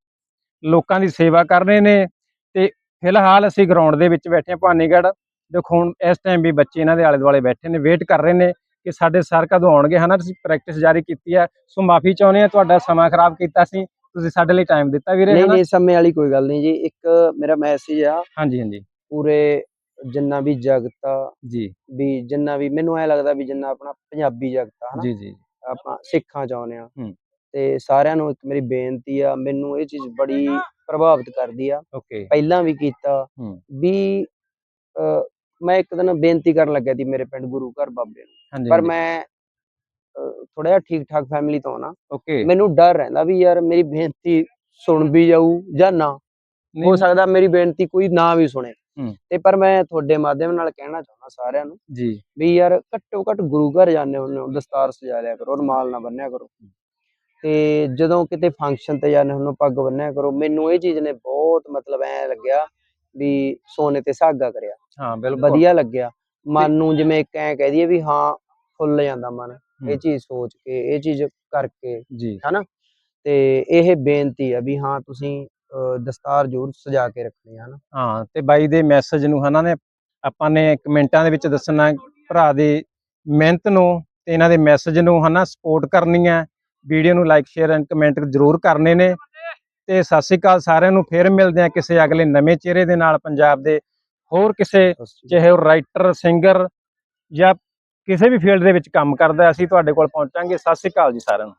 ਲੋਕਾਂ ਦੀ ਸੇਵਾ ਕਰ ਰਹੇ ਨੇ ਤੇ ਫਿਲਹਾਲ ਅਸੀਂ ਗਰਾਊਂਡ ਦੇ ਵਿੱਚ ਬੈਠੇ ਹਾਂ ਭਾਨੀਗੜ੍ਹ। ਦੇਖੋ ਹੁਣ ਇਸ ਟਾਈਮ ਵੀ ਬੱਚੇ ਇਹਨਾਂ ਦੇ ਆਲੇ ਦੁਆਲੇ ਬੈਠੇ ਨੇ ਵੇਟ ਕਰ ਰਹੇ ਨੇ ਕਿ ਸਾਡੇ ਸਰ ਕਦੋਂ ਆਉਣਗੇ। ਹਨਾ ਤੁਸੀਂ ਪ੍ਰੈਕਟਿਸ ਜਾਰੀ ਕੀਤੀ ਹੈ ਸੋ ਮਾਫੀ ਚਾਹੁੰਦੇ ਆ ਤੁਹਾਡਾ ਸਮਾਂ ਖਰਾਬ ਕੀਤਾ ਸੀ ਤੁਸੀਂ ਸਾਡੇ ਲਈ ਟਾਈਮ ਦਿੱਤਾ ਵੀਰੇ ਨਹੀਂ ਨਹੀਂ ਸਮੇਂ ਵਾਲੀ ਕੋਈ ਗੱਲ ਨਹੀਂ ਜੀ। ਇੱਕ ਮੇਰਾ ਮੈਸੇਜ ਆ। ਹਾਂਜੀ ਹਾਂਜੀ। ਪੂਰੇ ਜਿੰਨਾ ਵੀ ਜਗਤ ਆ ਜੀ। ਵੀ ਜਿੰਨਾ ਵੀ ਮੈਨੂੰ ਐ ਲੱਗਦਾ ਵੀ ਜਿੰਨਾ ਆਪਣਾ ਪੰਜਾਬੀ ਜਗਤ ਆ ਹਨਾ? ਜੀ ਜੀ ਆਪਾਂ ਸਿੱਖਾਂ ਚਾਹੁੰਦੇ ਆ ਹੂੰ। ਤੇ ਸਾਰਿਆਂ ਨੂੰ ਇੱਕ ਮੇਰੀ ਬੇਨਤੀ ਆ ਮੈਨੂੰ ਇਹ ਚੀਜ਼ ਬੜੀ ਪ੍ਰਭਾਵਿਤ ਕਰਦੀ ਆ। ਓਕੇ। ਪਹਿਲਾਂ ਵੀ ਕੀਤਾ ਹੂੰ। ਵੀ ਅਹ, ਮੈਂ ਇੱਕ ਦਿਨ ਬੇਨਤੀ ਕਰਨ ਲੱਗਿਆ ਸੀ ਮੇਰੇ ਪਿੰਡ ਗੁਰੂ ਘਰ ਬਾਬੇ ਨੂੰ। ਹਾਂਜੀ ਪਰ ਮੈਂ ਥੋੜਾ ਜਿਹਾ ਠੀਕ ਠਾਕ ਫੈਮਿਲੀ ਤੋਂ ਆ ਨਾ ਓਕੇ। ਮੈਨੂੰ ਡਰ ਰਹਿੰਦਾ ਵੀ ਯਾਰ ਮੇਰੀ ਬੇਨਤੀ ਸੁਣ ਵੀ ਜਾਊ ਜਾਂ ਨਾ। ਹੋ ਸਕਦਾ ਮੇਰੀ ਬੇਨਤੀ ਕੋਈ ਨਾ ਵੀ ਸੁਣੇ। ਤੇ ਪਰ ਮੈਂ ਤੁਹਾਡੇ ਮਾਧਿਅਮ ਨਾਲ ਕਹਿਣਾ ਚਾਹੁੰਦਾ ਸਾਰਿਆਂ ਨੂੰ ਜੀ। ਵੀ ਯਾਰ ਘੱਟੋ ਘੱਟ ਗੁਰੂ ਘਰ ਜਾਂਦੇ ਹੋ ਦਸਤਾਰ ਸਜਾ ਲਿਆ ਕਰੋ ਰੁਮਾਲ ਨਾ ਬੰਨਿਆ ਕਰੋ। ਤੇ ਜਦੋਂ ਕਿਤੇ ਫੰਕਸ਼ਨ ਤੇ ਜਾਂਦੇ ਹੋ ਪੱਗ ਬੰਨਿਆ ਕਰੋ ਮੈਨੂੰ ਇਹ ਚੀਜ਼ ਨੇ ਬਹੁਤ ਮਤਲਬ ਐ ਲੱਗਿਆ ਵੀ ਸੋਨੇ ਤੇ ਸੁਹਾਗਾ ਕਰਿਆ। ਹਾਂ ਬਿਲਕੁਲ। ਵਧੀਆ ਲੱਗਿਆ। ਮਨ ਨੂੰ ਜਿਵੇਂ ਇੱਕ ਐ ਕਹਿ ਦਈਏ ਵੀ ਹਾਂ ਫੁੱਲ ਜਾਂਦਾ ਮਨ ਇਹ। ਚੀਜ਼ ਸੋਚ ਕੇ ਇਹ ਚੀਜ਼ ਕਰਕੇ ਜੀ। ਤੇ ਇਹ ਬੇਨਤੀ ਆ ਵੀ ਹਾਂ ਤੁਸੀਂ ਦਸਤਾਰ ਜ਼ਰੂਰ ਸਜਾ ਕੇ ਰੱਖਣੀ ਆ ਨਾ ਹਾਂ ਤੇ ਬਾਈ ਦੇ ਮੈਸੇਜ ਨੂੰ ਹਨਾ ਨੇ ਆਪਾਂ ਨੇ ਕਮੈਂਟਾਂ ਦੇ ਵਿੱਚ ਦੱਸਣਾ ਭਰਾ ਦੀ ਮਿਹਨਤ ਨੂੰ ਤੇ ਇਹਨਾਂ ਦੇ ਮੈਸੇਜ ਨੂੰ ਹਨਾ ਸਪੋਰਟ ਕਰਨੀ ਹੈ। ਵੀਡੀਓ ਨੂੰ ਲਾਈਕ ਸ਼ੇਅਰ ਐਂਡ ਕਮੈਂਟ ਜ਼ਰੂਰ ਕਰਨੇ ਨੇ। ਤੇ ਸਤਿ ਸ਼੍ਰੀ ਅਕਾਲ ਸਾਰਿਆਂ ਨੂੰ ਫੇਰ ਮਿਲਦੇ ਆ ਕਿਸੇ ਅਗਲੇ ਨਵੇਂ ਚਿਹਰੇ ਦੇ ਨਾਲ ਪੰਜਾਬ ਦੇ ਹੋਰ ਕਿਸੇ ਚਾਹੇ ਉਹ ਰਾਈਟਰ ਸਿੰਗਰ ਜਾਂ ਕਿਸੇ ਵੀ ਫੀਲਡ ਦੇ ਵਿੱਚ ਕੰਮ ਕਰਦਾ ਅਸੀਂ ਤੁਹਾਡੇ ਕੋਲ ਪਹੁੰਚਾਂਗੇ। ਸਤਿ ਸ਼੍ਰੀ ਅਕਾਲ ਜੀ ਸਾਰਿਆਂ ਨੂੰ।